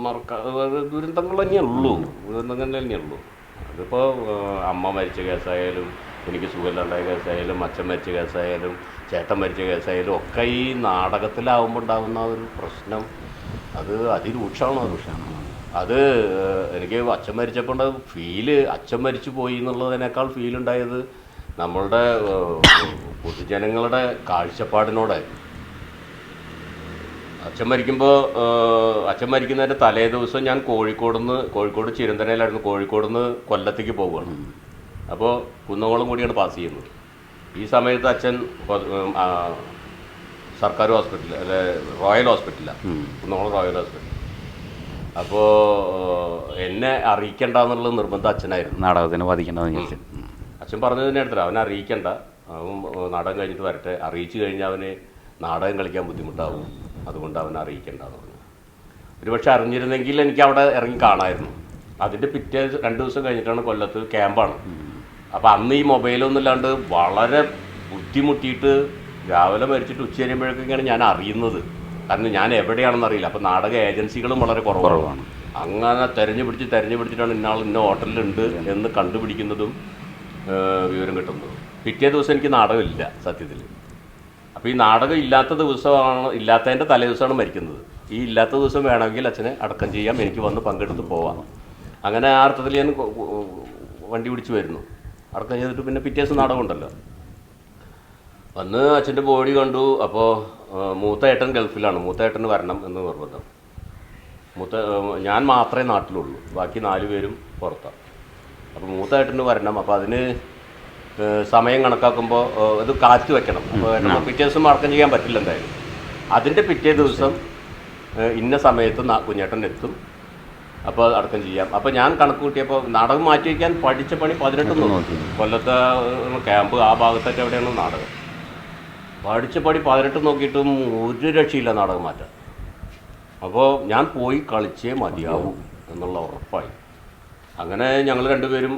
മറക്ക ദുരന്തങ്ങൾ തന്നെയുള്ളൂ ദുരന്തങ്ങൾ തന്നെയുള്ളൂ അതിപ്പോൾ അമ്മ മരിച്ച കേസായാലും എനിക്ക് സുഖമില്ലാണ്ടായ കേസായാലും അച്ഛൻ മരിച്ച കേസായാലും ചേട്ടൻ മരിച്ച കേസായാലും ഒക്കെ ഈ നാടകത്തിലാവുമ്പോൾ ഉണ്ടാകുന്ന ഒരു പ്രശ്നം. അത് അതിരൂക്ഷമാണ്? രൂക്ഷമാണ്? അത് എനിക്ക് അച്ഛൻ മരിച്ചപ്പോൾ ഫീൽ അച്ഛൻ മരിച്ചു പോയി എന്നുള്ളതിനേക്കാൾ ഫീൽ ഉണ്ടായത് നമ്മളുടെ പൊതുജനങ്ങളുടെ കാഴ്ചപ്പാടിനോട്. അച്ഛൻ മരിക്കുമ്പോൾ അച്ഛൻ മരിക്കുന്നതിന്റെ തലേ ദിവസം ഞാൻ കോഴിക്കോട് നിന്ന് കോഴിക്കോട് ചിരന്തനയിലായിരുന്നു. കോഴിക്കോട് നിന്ന് കൊല്ലത്തേക്ക് പോവുകയാണ്. അപ്പോൾ കുന്നംകുളം കൂടിയാണ് പാസ് ചെയ്യുന്നത്. ഈ സമയത്ത് അച്ഛൻ സർക്കാർ ഹോസ്പിറ്റൽ അല്ലെ റോയൽ ഹോസ്പിറ്റലാണ് കുന്നംകുളം റോയൽ ഹോസ്പിറ്റൽ അപ്പോൾ എന്നെ അറിയിക്കേണ്ടെന്നുള്ള നിർബന്ധം അച്ഛനായിരുന്നു. നാടകത്തിന് വധിക്കേണ്ടതെന്ന് ചോദിച്ചു അച്ഛൻ പറഞ്ഞതിനെ എടുത്തില്ല അവനെ അറിയിക്കണ്ട. അവൻ നാടകം കഴിഞ്ഞിട്ട് വരട്ടെ. അറിയിച്ചു കഴിഞ്ഞാൽ അവന് നാടകം കളിക്കാൻ ബുദ്ധിമുട്ടാവും. അതുകൊണ്ട് അവനെ അറിയിക്കണ്ട എന്ന് പറഞ്ഞു. ഒരു പക്ഷെ അറിഞ്ഞിരുന്നെങ്കിൽ എനിക്ക് അവിടെ ഇറങ്ങി കാണായിരുന്നു. അതിന്റെ പിറ്റേ രണ്ട് ദിവസം കഴിഞ്ഞിട്ടാണ് കൊല്ലത്ത് ക്യാമ്പാണ്. അപ്പോൾ അന്ന് ഈ മൊബൈലൊന്നും ഇല്ലാണ്ട് വളരെ ബുദ്ധിമുട്ടിയിട്ട് രാവിലെ മരിച്ചിട്ട് ഉച്ച കഴിയുമ്പോഴേക്കൊക്കെയാണ് ഞാൻ അറിയുന്നത്. കാരണം ഞാൻ എവിടെയാണെന്ന് അറിയില്ല. അപ്പോൾ നാടക ഏജൻസികളും വളരെ കുറവാണ്. അങ്ങനെ തെരഞ്ഞു പിടിച്ച് തെരഞ്ഞു പിടിച്ചിട്ടാണ് ഇന്നാൾ ഇന്ന ഹോട്ടലിലുണ്ട് എന്ന് കണ്ടുപിടിക്കുന്നതും വിവരം കിട്ടുന്നത്. പിറ്റേ ദിവസം എനിക്ക് നാടകമില്ല സത്യത്തിൽ. അപ്പോൾ ഈ നാടകം ഇല്ലാത്ത ദിവസമാണ് ഇല്ലാത്തതിന്റെ തലേ ദിവസമാണ് മരിക്കുന്നത്. ഈ ഇല്ലാത്ത ദിവസം വേണമെങ്കിൽ അച്ഛനെ അടക്കം ചെയ്യാം എനിക്ക് വന്ന് പങ്കെടുത്ത് പോവാം. അങ്ങനെ ആ അർത്ഥത്തിൽ ഞാൻ വണ്ടി പിടിച്ച് വരുന്നു. അടക്കം ചെയ്തിട്ട് പിന്നെ പിറ്റേ ദിവസം നാടകം ഉണ്ടല്ലോ വന്ന് അച്ഛന്റെ ബോഡി കണ്ടു. അപ്പോൾ മൂത്ത ഏട്ടൻ ഗൾഫിലാണ്. മൂത്ത ഏട്ടന് വരണം എന്ന് നിർബന്ധം. മൂത്ത ഞാൻ മാത്രമേ നാട്ടിലുള്ളൂ. ബാക്കി നാല് പേരും പുറത്താണ് അപ്പോൾ മൂത്ത വരണം. അപ്പോൾ അതിന് സമയം കണക്കാക്കുമ്പോൾ ഇത് കാറ്റ് വെക്കണം. അപ്പോൾ ഏട്ടന് പിറ്റേ ദിവസം അടക്കം ചെയ്യാൻ പറ്റില്ല എന്തായാലും. അതിന്റെ പിറ്റേ ദിവസം ഇന്ന സമയത്ത് കുഞ്ഞേട്ടൻ എത്തും. അപ്പോൾ അടക്കം ചെയ്യാം. അപ്പോൾ ഞാൻ കണക്ക് കൂട്ടിയപ്പോൾ നാടകം മാറ്റി വയ്ക്കാൻ പഠിച്ച പണി പതിനെട്ട് നോക്കി. കൊല്ലത്തെ ക്യാമ്പ് ആ ഭാഗത്തൊക്കെ എവിടെയാണ് നാടകം. പഠിച്ച പണി പതിനെട്ട് നോക്കിയിട്ടും ഒരു രക്ഷയില്ല നാടകം മാറ്റാൻ. അപ്പോൾ ഞാൻ പോയി കളിച്ചേ മതിയാവും. എന്നുള്ള ഉറപ്പായി. അങ്ങനെ ഞങ്ങൾ രണ്ടുപേരും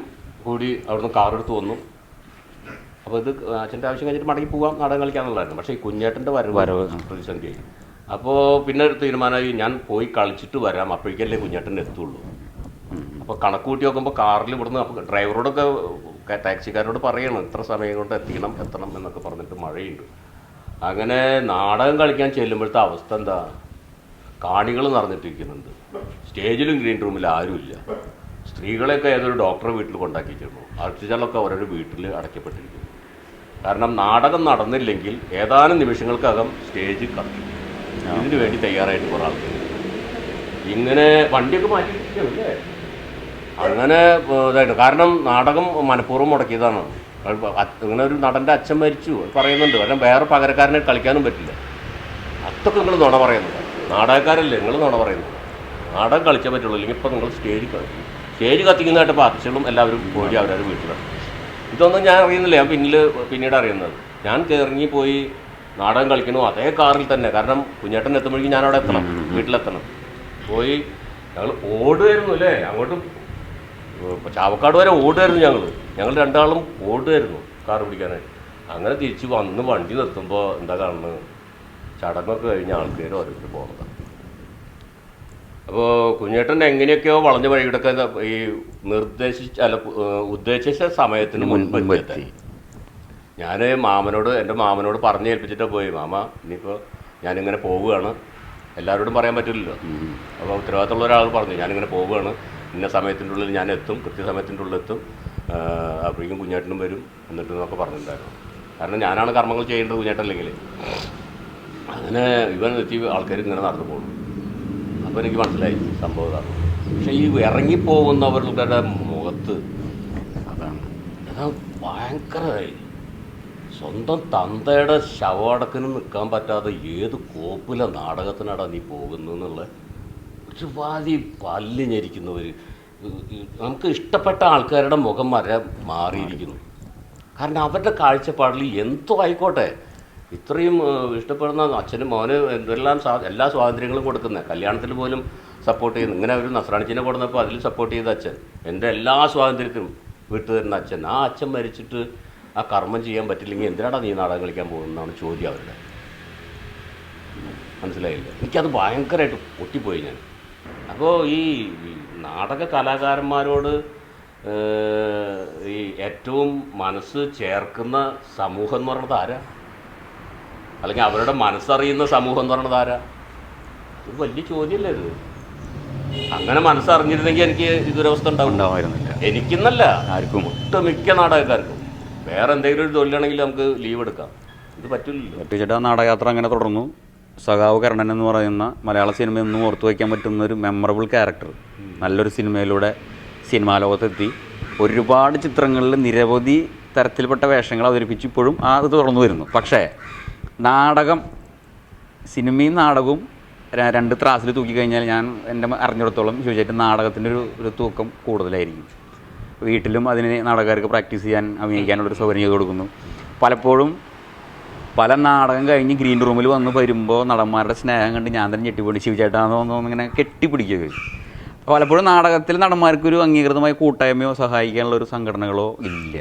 കൂടി അവിടുന്ന് കാറെടുത്ത് വന്നു. അപ്പോൾ ഇത് അച്ഛന്റെ ആവശ്യം കഴിഞ്ഞിട്ട് മടങ്ങി പോകാം നാടകം കളിക്കാന്നുള്ളതായിരുന്നു പക്ഷേ ഈ കുഞ്ഞേട്ടന്റെ വരവ് വരവ്, പ്രതിസന്ധിയായി അപ്പോൾ പിന്നെ ഒരു തീരുമാനമായി ഞാൻ പോയി കളിച്ചിട്ട് വരാം. അപ്പോഴേക്കല്ലേ കുഞ്ഞേട്ടൻ എത്തുള്ളൂ. അപ്പോൾ കണക്ക് കൂട്ടി നോക്കുമ്പോൾ കാറിൽ ഇവിടുന്ന് അപ്പോൾ ഡ്രൈവറോടൊക്കെ ടാക്സിക്കാരനോട് ടാക്സിക്കാരോട് പറയണം ഇത്ര സമയം കൊണ്ട് എത്തിക്കണം എത്തണം എന്നൊക്കെ പറഞ്ഞിട്ട് മഴയുണ്ട്. അങ്ങനെ നാടകം കളിക്കാൻ ചെല്ലുമ്പോഴത്തെ അവസ്ഥ എന്താ? കാണികൾ നിറഞ്ഞിട്ടിരിക്കുന്നുണ്ട്. സ്റ്റേജിലും ഗ്രീൻ റൂമിൽ ആരുമില്ല. സ്ത്രീകളെയൊക്കെ ഏതൊരു ഡോക്ടറെ വീട്ടിൽ കൊണ്ടാക്കിയിരുന്നു അർച്ചിച്ചാലൊക്കെ അവരുടെ വീട്ടിൽ അടയ്ക്കപ്പെട്ടിരിക്കുന്നു. കാരണം നാടകം നടന്നില്ലെങ്കിൽ ഏതാനും നിമിഷങ്ങൾക്കകം സ്റ്റേജ് കത്തി ഇതിനു വേണ്ടി തയ്യാറായിട്ട് കുറേ ആൾക്കാർ ഇങ്ങനെ വണ്ടിയൊക്കെ മാറ്റിയിരിക്കുന്നു അങ്ങനെ ഇതായിട്ട്. കാരണം നാടകം മനഃപൂർവം മുടക്കിയതാണ്. ഇങ്ങനെ ഒരു നടന്റെ അച്ഛൻ മരിച്ചു. പറയുന്നുണ്ട്. കാരണം വേറെ പകരക്കാരനെ കളിക്കാനും പറ്റില്ല. അതൊക്കെ നിങ്ങൾ നുണ പറയുന്നത്. നാടകക്കാരല്ലേ? നിങ്ങൾ നുണ പറയുന്നത്. നാടകം കളിച്ചേ പറ്റുള്ളൂ. അല്ലെങ്കിൽ ഇപ്പം നിങ്ങൾ സ്റ്റേജിൽ കളിക്കും. സ്റ്റേജ് കത്തിക്കുന്നതായിട്ട് പാർട്ടികളും എല്ലാവരും പോയി അവരവർ വീട്ടിലാണ് ഇതൊന്നും ഞാൻ അറിയുന്നില്ല. ഞാൻ പിന്നിൽ പിന്നീട് അറിയുന്നത്. ഞാൻ ഇറങ്ങിപ്പോയി നാടകം കളിക്കണു അതേ കാറിൽ തന്നെ. കാരണം കുഞ്ഞേട്ടൻ എത്തുമ്പോഴേക്കും ഞാൻ അവിടെ എത്തണം വീട്ടിലെത്തണം. പോയി ഞങ്ങൾ ഓടുമായിരുന്നു അല്ലേ? അങ്ങോട്ടും ചാവക്കാട് വരെ ഓടുമായിരുന്നു ഞങ്ങൾ. ഞങ്ങൾ രണ്ടാളും ഓടുമായിരുന്നു കാർ പിടിക്കാനായിട്ട്. അങ്ങനെ തിരിച്ച് വന്ന് വണ്ടി നിർത്തുമ്പോൾ എന്താ കാണുന്നത് ചടങ്ങൊക്കെ കഴിഞ്ഞ ആൾക്കാർ ഓരോരുത്തർ പോകുന്നത് അപ്പോൾ കുഞ്ഞേട്ടൻ എങ്ങനെയൊക്കെയോ വളഞ്ഞ വഴിയിടൊക്കെ ഈ നിർദ്ദേശിച്ച അല്ല ഉദ്ദേശിച്ച സമയത്തിന് മുൻപ് എത്തി ഞാൻ മാമനോട് എന്റെ മാമനോട് പറഞ്ഞ് ഏൽപ്പിച്ചിട്ട് പോയി. മാമ ഇനിയിപ്പോൾ ഞാനിങ്ങനെ പോവുകയാണ്. എല്ലാവരോടും പറയാൻ പറ്റില്ലല്ലോ. അപ്പോൾ ഉത്തരവാദിത്തമുള്ള ഒരാൾ പറഞ്ഞു ഞാനിങ്ങനെ പോവുകയാണ്. ഇന്ന സമയത്തിന്റെ ഉള്ളിൽ ഞാൻ എത്തും കൃത്യസമയത്തിന്റെ ഉള്ളിൽ എത്തും. അപ്പോഴേക്കും കുഞ്ഞേട്ടനും വരും എന്നിട്ട് എന്നൊക്കെ പറഞ്ഞിട്ടുണ്ടായിരുന്നു. കാരണം ഞാനാണ് കർമ്മങ്ങൾ ചെയ്യേണ്ടത് കുഞ്ഞേട്ടല്ലെങ്കിൽ അങ്ങനെ ഇവൻ എത്തി ആൾക്കാർ ഇങ്ങനെ നടന്നു പോകുന്നു അപ്പോൾ എനിക്ക് മനസ്സിലായി സംഭവം അതാണ് പക്ഷേ ഈ ഇറങ്ങിപ്പോകുന്നവരുടെ മുഖത്ത് അതാണ്. അതാ ഭയങ്കരമായി. സ്വന്തം തന്തയുടെ ശവടക്കിന് നിൽക്കാൻ പറ്റാതെ ഏത് കോപ്പിലെ നാടകത്തിനാടാ നീ പോകുന്നു എന്നുള്ള പല്ലി ഞരിക്കുന്നവർ നമുക്ക് ഇഷ്ടപ്പെട്ട ആൾക്കാരുടെ മുഖം വരെ മാറിയിരിക്കുന്നു. കാരണം അവരുടെ കാഴ്ചപ്പാടിൽ എന്തോ ആയിക്കോട്ടെ. ഇത്രയും ഇഷ്ടപ്പെടുന്ന അച്ഛനും മോന് എന്തെല്ലാം സ്വാ- എല്ലാ സ്വാതന്ത്ര്യങ്ങളും കൊടുക്കുന്നത്. കല്യാണത്തിൽ പോലും സപ്പോർട്ട് ചെയ്യുന്നു ഇങ്ങനെ ഒരു നസ്രാണിച്ചിനെ കൊടുന്നപ്പോൾ അതിൽ സപ്പോർട്ട് ചെയ്ത അച്ഛൻ എന്റെ എല്ലാ സ്വാതന്ത്ര്യത്തിനും വിട്ടു തരുന്ന അച്ഛൻ. ആ അച്ഛൻ മരിച്ചിട്ട് ആ കർമ്മം ചെയ്യാൻ പറ്റില്ലെങ്കിൽ എന്തിനാടാ നീ നാടകം കളിക്കാൻ പോകുന്നതാണ് ചോദ്യം അവരുടെ. മനസ്സിലായില്ല? എനിക്കത് ഭയങ്കരമായിട്ട് പൊട്ടിപ്പോയി ഞാൻ. അപ്പോൾ ഈ നാടക കലാകാരന്മാരോട് ഈ ഏറ്റവും മനസ്സ് ചേർക്കുന്ന സമൂഹം എന്ന് പറയുന്നത് ആരാ? അല്ലെങ്കിൽ അവരുടെ മനസ്സറിയുന്ന സമൂഹം എന്ന് പറയുന്നത് ആരാ? ഒരു വലിയ ചോദ്യമല്ലേ ഇത്? അങ്ങനെ മനസ്സറിഞ്ഞിരുന്നെങ്കിൽ എനിക്ക് ഈ ദുരവസ്ഥ ഉണ്ടാവായിരുന്നില്ല എനിക്കെന്നല്ല. ആർക്കും ഒട്ടുമിക്ക നാടകക്കാർക്കും. വേറെ എന്തെങ്കിലും ഒരു തൊഴിലാണെങ്കിൽ നമുക്ക് ലീവ് എടുക്കാം. ഇത് പറ്റില്ല പറ്റുചേട്ടാ നാടകയാത്ര അങ്ങനെ തുടർന്നു. സഖാവ് കർണൻ എന്ന് പറയുന്ന മലയാള സിനിമ നിന്നും ഓർത്തു വയ്ക്കാൻ പറ്റുന്ന ഒരു മെമ്മറബിൾ ക്യാരക്ടർ നല്ലൊരു സിനിമയിലൂടെ സിനിമാ ലോകത്തെത്തി. ഒരുപാട് ചിത്രങ്ങളിൽ നിരവധി തരത്തിൽപ്പെട്ട വേഷങ്ങൾ അവതരിപ്പിച്ച് ഇപ്പോഴും ആ ഇത് തുടർന്നു വരുന്നു. പക്ഷേ നാടകം സിനിമയും നാടകവും രണ്ട് ത്രാസിൽ തൂക്കി കഴിഞ്ഞാൽ ഞാൻ എന്റെ അറിഞ്ഞിടത്തോളം ചോദിച്ചായിട്ട് നാടകത്തിന്റെ ഒരു ഒരു തൂക്കം കൂടുതലായിരിക്കും. വീട്ടിലും അതിന് നാടകക്കാർക്ക് പ്രാക്ടീസ് ചെയ്യാൻ അഭിനയിക്കാനുള്ളൊരു സൗകര്യം ചെയ്ത് കൊടുക്കുന്നു. പലപ്പോഴും പല നാടകം കഴിഞ്ഞ് ഗ്രീൻ റൂമിൽ വന്ന് വരുമ്പോൾ നടന്മാരുടെ സ്നേഹം കണ്ട് ഞാൻ തന്നെ ഞെട്ടിപ്പൊടി ശിവചേട്ടാന്ന് തോന്നുന്നു ഇങ്ങനെ കെട്ടിപ്പിടിക്കുക പലപ്പോഴും നാടകത്തിൽ നടന്മാർക്കൊരു അംഗീകൃതമായ കൂട്ടായ്മയോ സഹായിക്കാനുള്ള ഒരു സംഘടനകളോ ഇല്ല.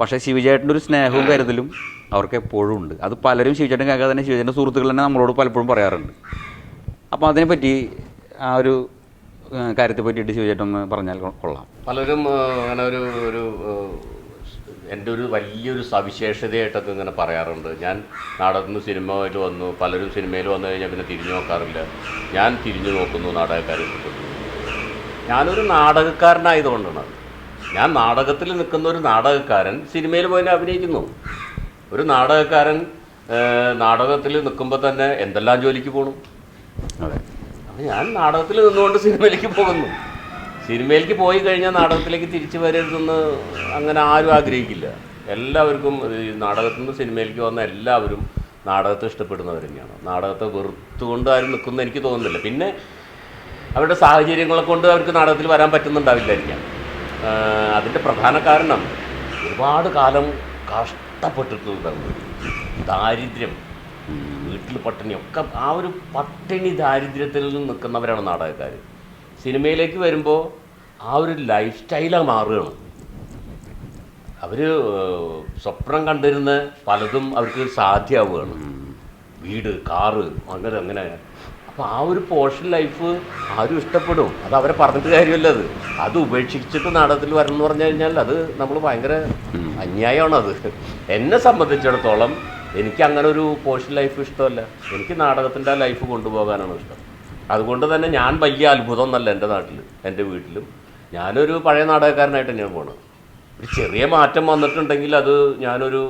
പക്ഷേ ശിവചേട്ടന്റെ ഒരു സ്നേഹവും കരുതലും അവർക്ക് എപ്പോഴും ഉണ്ട്. അത് പലരും ശിവചേട്ടൻ കേൾക്കാതെ തന്നെ ശിവചേട്ടന്റെ സുഹൃത്തുക്കൾ തന്നെ നമ്മളോട് പലപ്പോഴും പറയാറുണ്ട്. അപ്പോൾ അതിനെപ്പറ്റി ആ ഒരു കാര്യത്തെ പറ്റിയിട്ട് ശിവചേട്ടൻ ഒന്ന് പറഞ്ഞാൽ കൊള്ളാം. പലരും അങ്ങനെ ഒരു ഒരു എന്റെ ഒരു വലിയൊരു സവിശേഷതയായിട്ടൊക്കെ ഇങ്ങനെ പറയാറുണ്ട്. ഞാൻ നാടകത്തിന് സിനിമയിൽ വന്നു പലരും സിനിമയിൽ വന്നു കഴിഞ്ഞാൽ പിന്നെ തിരിഞ്ഞു നോക്കാറില്ല. ഞാൻ തിരിഞ്ഞു നോക്കുന്നു നാടകക്കാരെ ഞാനൊരു നാടകക്കാരനായതുകൊണ്ടാണ്. ഞാൻ നാടകത്തിൽ നിൽക്കുന്ന ഒരു നാടകക്കാരൻ സിനിമയിൽ പോയി അഭിനയിക്കുന്നു. ഒരു നാടകക്കാരൻ നാടകത്തിൽ നിൽക്കുമ്പോൾ തന്നെ എന്തെല്ലാം ജോലിക്ക് പോകണം അതെ. അപ്പം ഞാൻ നാടകത്തിൽ നിന്നുകൊണ്ട് സിനിമയിലേക്ക് പോകുന്നു. സിനിമയിലേക്ക് പോയി കഴിഞ്ഞാൽ നാടകത്തിലേക്ക് തിരിച്ചു വരരുതെന്ന് അങ്ങനെ ആരും ആഗ്രഹിക്കില്ല. എല്ലാവർക്കും ഈ നാടകത്തിൽ നിന്ന് സിനിമയിലേക്ക് വന്ന എല്ലാവരും നാടകത്തെ ഇഷ്ടപ്പെടുന്നവർ തന്നെയാണ്. നാടകത്തെ വെറുത്തുകൊണ്ട് ആരും നിൽക്കുന്ന എനിക്ക് തോന്നുന്നില്ല. പിന്നെ അവരുടെ സാഹചര്യങ്ങളെ കൊണ്ട് അവർക്ക് നാടകത്തിൽ വരാൻ പറ്റുന്നുണ്ടാവില്ലായിരിക്കാം. അതിന്റെ പ്രധാന കാരണം ഒരുപാട് കാലം കഷ്ടപ്പെട്ടിട്ടുണ്ടാവും ദാരിദ്ര്യം. വീട്ടിൽ പട്ടിണി ഒക്കെ ആ ഒരു പട്ടിണി ദാരിദ്ര്യത്തിൽ നിന്ന് നിൽക്കുന്നവരാണ് നാടകക്കാർ സിനിമയിലേക്ക് വരുമ്പോൾ ആ ഒരു ലൈഫ് സ്റ്റൈലാണ് മാറുകയാണ്. അവർ സ്വപ്നം കണ്ടിരുന്ന പലതും അവർക്ക് സാധ്യമാവുകയാണ് വീട് കാറ് അങ്ങനെ അങ്ങനെ. അപ്പോൾ ആ ഒരു പോർഷൻ ലൈഫ് ആരും ഇഷ്ടപ്പെടും. അത് അവരെ പറഞ്ഞിട്ട് കാര്യമല്ല അത്. അത് ഉപേക്ഷിച്ചിട്ട് നാടകത്തിൽ വരണം എന്ന് പറഞ്ഞു കഴിഞ്ഞാൽ അത് നമ്മൾ ഭയങ്കര അന്യായമാണ് അത് എന്നെ സംബന്ധിച്ചിടത്തോളം എനിക്ക് അങ്ങനെ ഒരു പോർഷൻ ലൈഫ് ഇഷ്ടമല്ല. എനിക്ക് നാടകത്തിന്റെ ആ ലൈഫ് കൊണ്ടുപോകാനാണ് ഇഷ്ടം. അതുകൊണ്ട് തന്നെ ഞാൻ വലിയ അത്ഭുതം എന്നല്ല എന്റെ നാട്ടിൽ എന്റെ വീട്ടിലും. ഞാനൊരു പഴയ നാടകക്കാരനായിട്ട് തന്നെയാണ് പോണത്. ഒരു ചെറിയ മാറ്റം വന്നിട്ടുണ്ടെങ്കിൽ അത് ഞാനൊരു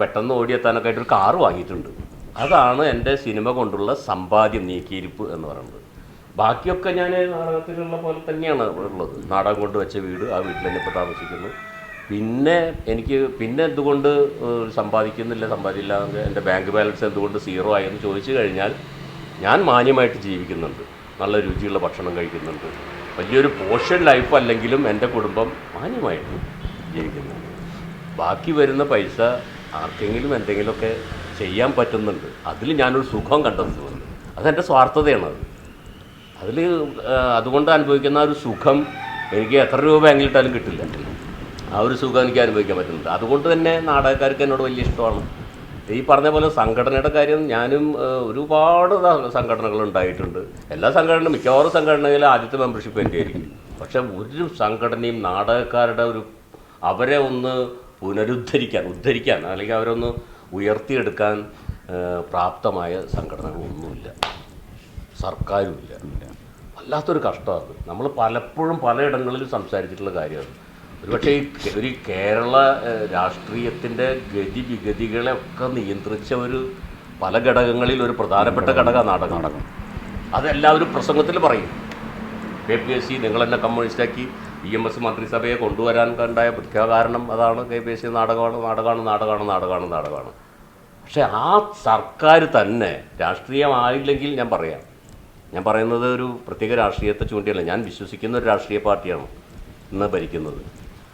പെട്ടെന്ന് ഓടിയെത്താനൊക്കെ ആയിട്ട് ഒരു കാറ് വാങ്ങിയിട്ടുണ്ട്. അതാണ് എന്റെ സിനിമ കൊണ്ടുള്ള സമ്പാദ്യം നീക്കിയിരിപ്പ് എന്ന് പറയുന്നത്. ബാക്കിയൊക്കെ ഞാൻ നാടകത്തിലുള്ള പോലെ തന്നെയാണ് ഉള്ളത്. നാടകം കൊണ്ട് വെച്ച വീട് ആ വീട്ടിൽ തന്നെ ഇപ്പോൾ താമസിക്കുന്നു. പിന്നെ എനിക്ക് പിന്നെ എന്തുകൊണ്ട് സമ്പാദിക്കുന്നില്ല സമ്പാദിക്കില്ല എന്റെ ബാങ്ക് ബാലൻസ് എന്തുകൊണ്ട് സീറോ ആയെന്ന് ചോദിച്ചു കഴിഞ്ഞാൽ ഞാൻ മാന്യമായിട്ട് ജീവിക്കുന്നുണ്ട്. നല്ല രുചിയുള്ള ഭക്ഷണം കഴിക്കുന്നുണ്ട്. വലിയൊരു പോഷൻ ലൈഫ് അല്ലെങ്കിലും എന്റെ കുടുംബം മാന്യമായിട്ട് ജീവിക്കുന്നുണ്ട്. ബാക്കി വരുന്ന പൈസ ആർക്കെങ്കിലും എന്തെങ്കിലുമൊക്കെ ചെയ്യാൻ പറ്റുന്നുണ്ട്. അതിൽ ഞാനൊരു സുഖം കണ്ടെത്തുന്നുണ്ട്. അതെന്റെ സ്വാർത്ഥതയാണ് അത്. അതിൽ അതുകൊണ്ട് അനുഭവിക്കുന്ന ഒരു സുഖം എനിക്ക് എത്ര രൂപ ബാങ്കിലിട്ടാലും കിട്ടില്ല. ആ ഒരു സുഖം എനിക്ക് അനുഭവിക്കാൻ പറ്റുന്നുണ്ട്. അതുകൊണ്ട് തന്നെ നാടകക്കാർക്ക് എന്നോട് വലിയ ഇഷ്ടമാണ്. ഈ പറഞ്ഞ പോലെ സംഘടനയുടെ കാര്യം ഞാനും ഒരുപാട് സംഘടനകൾ ഉണ്ടായിട്ടുണ്ട്. എല്ലാ സംഘടനയും മിക്കവാറും സംഘടനകളിൽ ആദ്യത്തെ മെമ്പർഷിപ്പ് എന്റെ ആയിരിക്കും. പക്ഷെ ഒരു സംഘടനയും നാടകക്കാരുടെ ഒരു അവരെ ഒന്ന് പുനരുദ്ധരിക്കാൻ ഉദ്ധരിക്കാൻ അല്ലെങ്കിൽ അവരൊന്ന് ഉയർത്തിയെടുക്കാൻ പ്രാപ്തമായ സംഘടനകളൊന്നുമില്ല. സർക്കാരുമില്ല. വല്ലാത്തൊരു കഷ്ടമാണ് നമ്മൾ പലപ്പോഴും പലയിടങ്ങളിലും സംസാരിച്ചിട്ടുള്ള കാര്യമാണ്. ഒരുപക്ഷെ ഒരു കേരള രാഷ്ട്രീയത്തിന്റെ രാഷ്ട്രീയത്തിന്റെ ഗതി വിഗതികളെ ഒക്കെ നിയന്ത്രിച്ച ഒരു പല ഘടകങ്ങളിൽ ഒരു പ്രധാനപ്പെട്ട ഘടക. നാടകം. നാടകം. അതെല്ലാവരും പ്രസംഗത്തിൽ പറയും. കെ പി എസ് സി നിങ്ങൾ എന്നെ കമ്മ്യൂണിസ്റ്റാക്കി ഇ എം എസ് മന്ത്രിസഭയെ കൊണ്ടുവരാൻ കണ്ടായ പ്രത്യേക കാരണം അതാണ് കെ പി എസ് സി നാടകമാണ് നാടകമാണ് നാടകമാണ് നാടകമാണ് നാടകമാണ്. പക്ഷേ ആ സർക്കാർ തന്നെ രാഷ്ട്രീയമായില്ലെങ്കിൽ ഞാൻ പറയാം. ഞാൻ പറയുന്നത് ഒരു പ്രത്യേക രാഷ്ട്രീയത്തെ ചൂണ്ടിയല്ല. ഞാൻ വിശ്വസിക്കുന്ന ഒരു രാഷ്ട്രീയ പാർട്ടിയാണ് ഇന്ന് ഭരിക്കുന്നത്.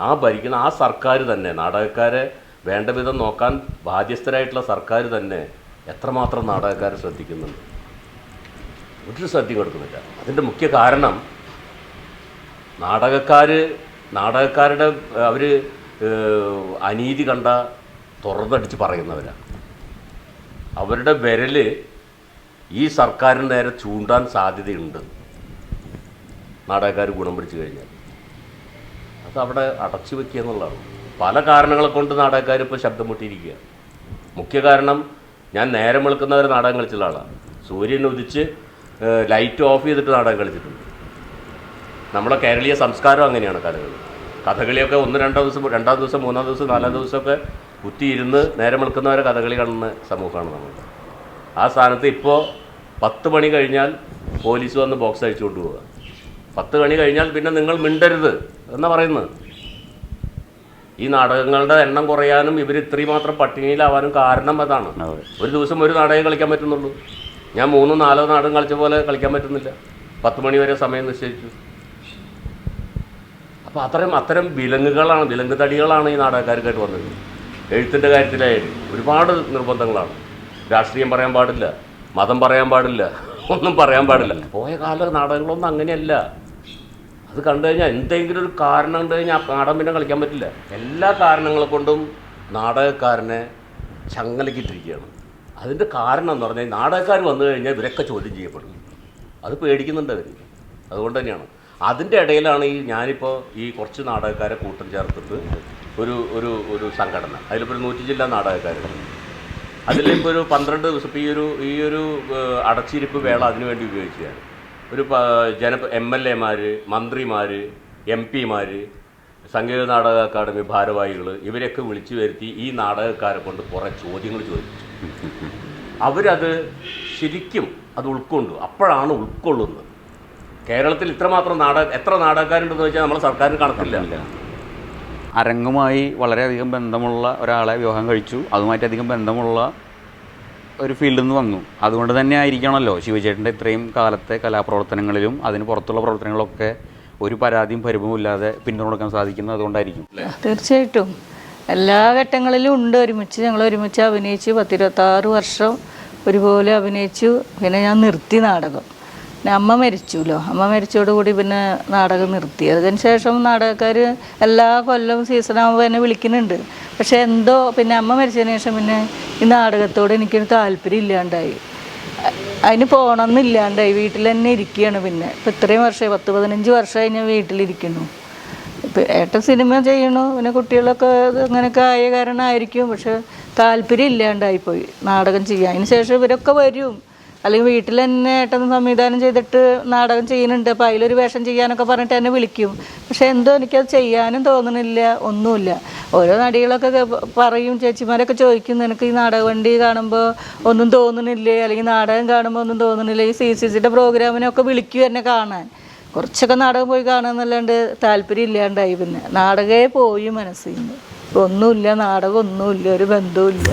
ആ ഭരിക്കുന്ന ആ സർക്കാർ തന്നെ നാടകക്കാരെ വേണ്ട വിധം നോക്കാൻ ബാധ്യസ്ഥരായിട്ടുള്ള സർക്കാർ തന്നെ എത്രമാത്രം നാടകക്കാരെ ശ്രദ്ധിക്കുന്നുണ്ട്? ഒരു ശ്രദ്ധയും കൊടുക്കുന്നില്ല. അതിന്റെ മുഖ്യ കാരണം നാടകക്കാർ നാടകക്കാരുടെ അവർ അനീതി കണ്ട തുറന്നടിച്ച് പറയുന്നവരാണ് അവരുടെ വിരൽ ഈ സർക്കാരിന് നേരെ ചൂണ്ടാൻ സാധ്യതയുണ്ട്. നാടകക്കാർ ഗുണം പിടിച്ചു കഴിഞ്ഞാൽ. അവിടെ അടച്ചു വെക്കുക എന്നുള്ളതാണ്. പല കാരണങ്ങളെ കൊണ്ട് നാടകക്കാർ ഇപ്പോൾ ശബ്ദം മുട്ടിയിരിക്കുക. മുഖ്യ കാരണം ഞാൻ നേരം വെളുക്കുന്നവർ നാടകം കളിച്ചുള്ള ആളാണ്. സൂര്യൻ ഉദിച്ച് ലൈറ്റ് ഓഫ് ചെയ്തിട്ട് നാടകം കളിച്ചിട്ടുണ്ട്. നമ്മളെ കേരളീയ സംസ്കാരം അങ്ങനെയാണ് കഥകളി. കഥകളിയൊക്കെ ഒന്ന് രണ്ടോ ദിവസം രണ്ടാം ദിവസം മൂന്നാം ദിവസം നാലാം ദിവസമൊക്കെ കുത്തിയിരുന്ന് നേരം വെളുക്കുന്നവരെ കഥകളി കാണുന്ന സമൂഹമാണ് നമ്മൾ. ആ സ്ഥാനത്ത് ഇപ്പോൾ പത്ത് മണി കഴിഞ്ഞാൽ പോലീസ് വന്ന് ബോക്സ് അഴിച്ചു കൊണ്ടുപോവുക പത്ത് മണി കഴിഞ്ഞാൽ പിന്നെ നിങ്ങൾ മിണ്ടരുത് എന്നാ പറയുന്നത്. ഈ നാടകങ്ങളുടെ എണ്ണം കുറയാനും ഇവർ ഇത്രയും മാത്രം പട്ടിണിയിലാവാനും കാരണം അതാണ്. ഒരു ദിവസം ഒരു നാടകം കളിക്കാൻ പറ്റുന്നുള്ളൂ. ഞാൻ മൂന്നോ നാലോ നാടകം കളിച്ച പോലെ കളിക്കാൻ പറ്റുന്നില്ല. പത്ത് മണി വരെ സമയം നിശ്ചയിച്ചു. അപ്പോൾ അത്തരം അത്തരം വിലങ്ങുകളാണ് വിലങ്ങ് തടികളാണ് ഈ നാടകക്കാർക്കായിട്ട് വന്നത്. എഴുത്തിന്റെ കാര്യത്തിലായാലും ഒരുപാട് നിർബന്ധങ്ങളാണ്. രാഷ്ട്രീയം പറയാൻ പാടില്ല മതം പറയാൻ പാടില്ല ഒന്നും പറയാൻ പാടില്ല. പോയ കാല നാടകങ്ങളൊന്നും അങ്ങനെയല്ല. അത് കണ്ടു കഴിഞ്ഞാൽ എന്തെങ്കിലും ഒരു കാരണം കണ്ടു കഴിഞ്ഞാൽ നാടൻ പിന്നെ കളിക്കാൻ പറ്റില്ല. എല്ലാ കാരണങ്ങളെ കൊണ്ടും നാടകക്കാരനെ ചങ്ങലക്കിട്ടിരിക്കുകയാണ് അതിന്റെ കാരണം എന്ന് പറഞ്ഞാൽ നാടകക്കാർ വന്നു കഴിഞ്ഞാൽ ഇവരൊക്കെ ചോദ്യം ചെയ്യപ്പെടും. അത് പേടിക്കുന്നുണ്ട് അവർ അതുകൊണ്ട് തന്നെയാണ്. അതിന്റെ ഇടയിലാണ് ഈ ഞാനിപ്പോൾ ഈ കുറച്ച് നാടകക്കാരെ കൂട്ടം ചേർത്തിട്ട് ഒരു ഒരു ഒരു സംഘടന. അതിലിപ്പോൾ ഒരു നൂറ്റി ജില്ലാ നാടകക്കാരുണ്ട് അതിലിപ്പോൾ ഒരു പന്ത്രണ്ട് ദിവസം ഇപ്പോൾ ഈ ഒരു ഈ ഒരു അടച്ചിരിപ്പ് വേള അതിനുവേണ്ടി ഉപയോഗിക്കുകയാണ് ഒരു ജന എം എൽ എമാർ മന്ത്രിമാർ എം പിമാർ സംഗീത നാടക അക്കാദമി ഭാരവാഹികൾ ഇവരെയൊക്കെ വിളിച്ചു വരുത്തി ഈ നാടകക്കാരെ കൊണ്ട് കുറേ ചോദ്യങ്ങൾ ചോദിച്ചു അവരത് ശരിക്കും അത് ഉൾക്കൊണ്ടു. അപ്പോഴാണ് ഉൾക്കൊള്ളുന്നത്. കേരളത്തിൽ ഇത്രമാത്രം നാടക എത്ര നാടകക്കാരുണ്ടെന്ന് വെച്ചാൽ നമ്മളെ സർക്കാരിന് കണക്കില്ല. അരങ്ങുമായി വളരെയധികം ബന്ധമുള്ള ഒരാളെ വിവാഹം കഴിച്ചു. അതുമായിട്ട് അധികം ബന്ധമുള്ള ഒരു ഫീൽഡിൽ നിന്ന് വന്നു. അതുകൊണ്ട് തന്നെ ആയിരിക്കണമല്ലോ ശിവചേട്ടന്റെ ഇത്രയും കാലത്തെ കലാപ്രവർത്തനങ്ങളിലും അതിന് പുറത്തുള്ള പ്രവർത്തനങ്ങളൊക്കെ ഒരു പരാതിയും പരിഭവം ഇല്ലാതെ പിന്തുണക്കാൻ സാധിക്കുന്നത് അതുകൊണ്ടായിരിക്കും. തീർച്ചയായിട്ടും. എല്ലാ ഘട്ടങ്ങളിലും ഉണ്ട് ഒരുമിച്ച്. ഞങ്ങൾ ഒരുമിച്ച് അഭിനയിച്ചു. പത്തിരുപത്താറ് വർഷം ഒരുപോലെ അഭിനയിച്ചു. പിന്നെ ഞാൻ നിർത്തി നാടകം. പിന്നെ അമ്മ മരിച്ചുല്ലോ. അമ്മ മരിച്ചോടുകൂടി പിന്നെ നാടകം നിർത്തി. അതിന് ശേഷം നാടകക്കാർ എല്ലാ കൊല്ലവും സീസണാകുമ്പോൾ എന്നെ വിളിക്കുന്നുണ്ട്. പക്ഷേ എന്തോ പിന്നെ അമ്മ മരിച്ചതിന് ശേഷം പിന്നെ ഈ നാടകത്തോട് എനിക്കൊരു താല്പര്യം ഇല്ലാണ്ടായി. അതിന് പോകണമെന്നില്ലാണ്ടായി വീട്ടിൽ തന്നെ ഇരിക്കുകയാണ് പിന്നെ. ഇപ്പം ഇത്രയും വർഷമായി പത്ത് പതിനഞ്ച് വർഷമായി ഞാൻ വീട്ടിലിരിക്കുന്നു. ഇപ്പം ഏട്ടൻ സിനിമ ചെയ്യണു പിന്നെ കുട്ടികളൊക്കെ അങ്ങനെയൊക്കെ ആയ കാരണമായിരിക്കും. പക്ഷെ താല്പര്യം ഇല്ലാണ്ടായിപ്പോയി. നാടകം ചെയ്യാം അതിന് ശേഷം ഇവരൊക്കെ വരും. അല്ലെങ്കിൽ വീട്ടിൽ തന്നെ ഏട്ടൻ സംവിധാനം ചെയ്തിട്ട് നാടകം ചെയ്യുന്നുണ്ട് അപ്പോൾ അതിലൊരു വേഷം ചെയ്യാനൊക്കെ പറഞ്ഞിട്ട് എന്നെ വിളിക്കും. പക്ഷെ എന്തോ എനിക്കത് ചെയ്യാനും തോന്നണില്ല ഒന്നുമില്ല. ഓരോ നടികളൊക്കെ പറയും ചേച്ചിമാരൊക്കെ ചോദിക്കും നിനക്ക് ഈ നാടക വണ്ടി കാണുമ്പോൾ ഒന്നും തോന്നണില്ലേ? അല്ലെങ്കിൽ നാടകം കാണുമ്പോൾ ഒന്നും തോന്നണില്ല? ഈ സി സി സിയുടെ പ്രോഗ്രാമിനൊക്കെ വിളിക്കും എന്നെ കാണാൻ. കുറച്ചൊക്കെ നാടകം പോയി കാണാമെന്നല്ലാണ്ട് താല്പര്യം ഇല്ലാണ്ടായി പിന്നെ. നാടകേ പോയി മനസ്സിൽ നിന്ന് ഒന്നുമില്ല നാടകം ഒന്നുമില്ല ഒരു ബന്ധവുമില്ല.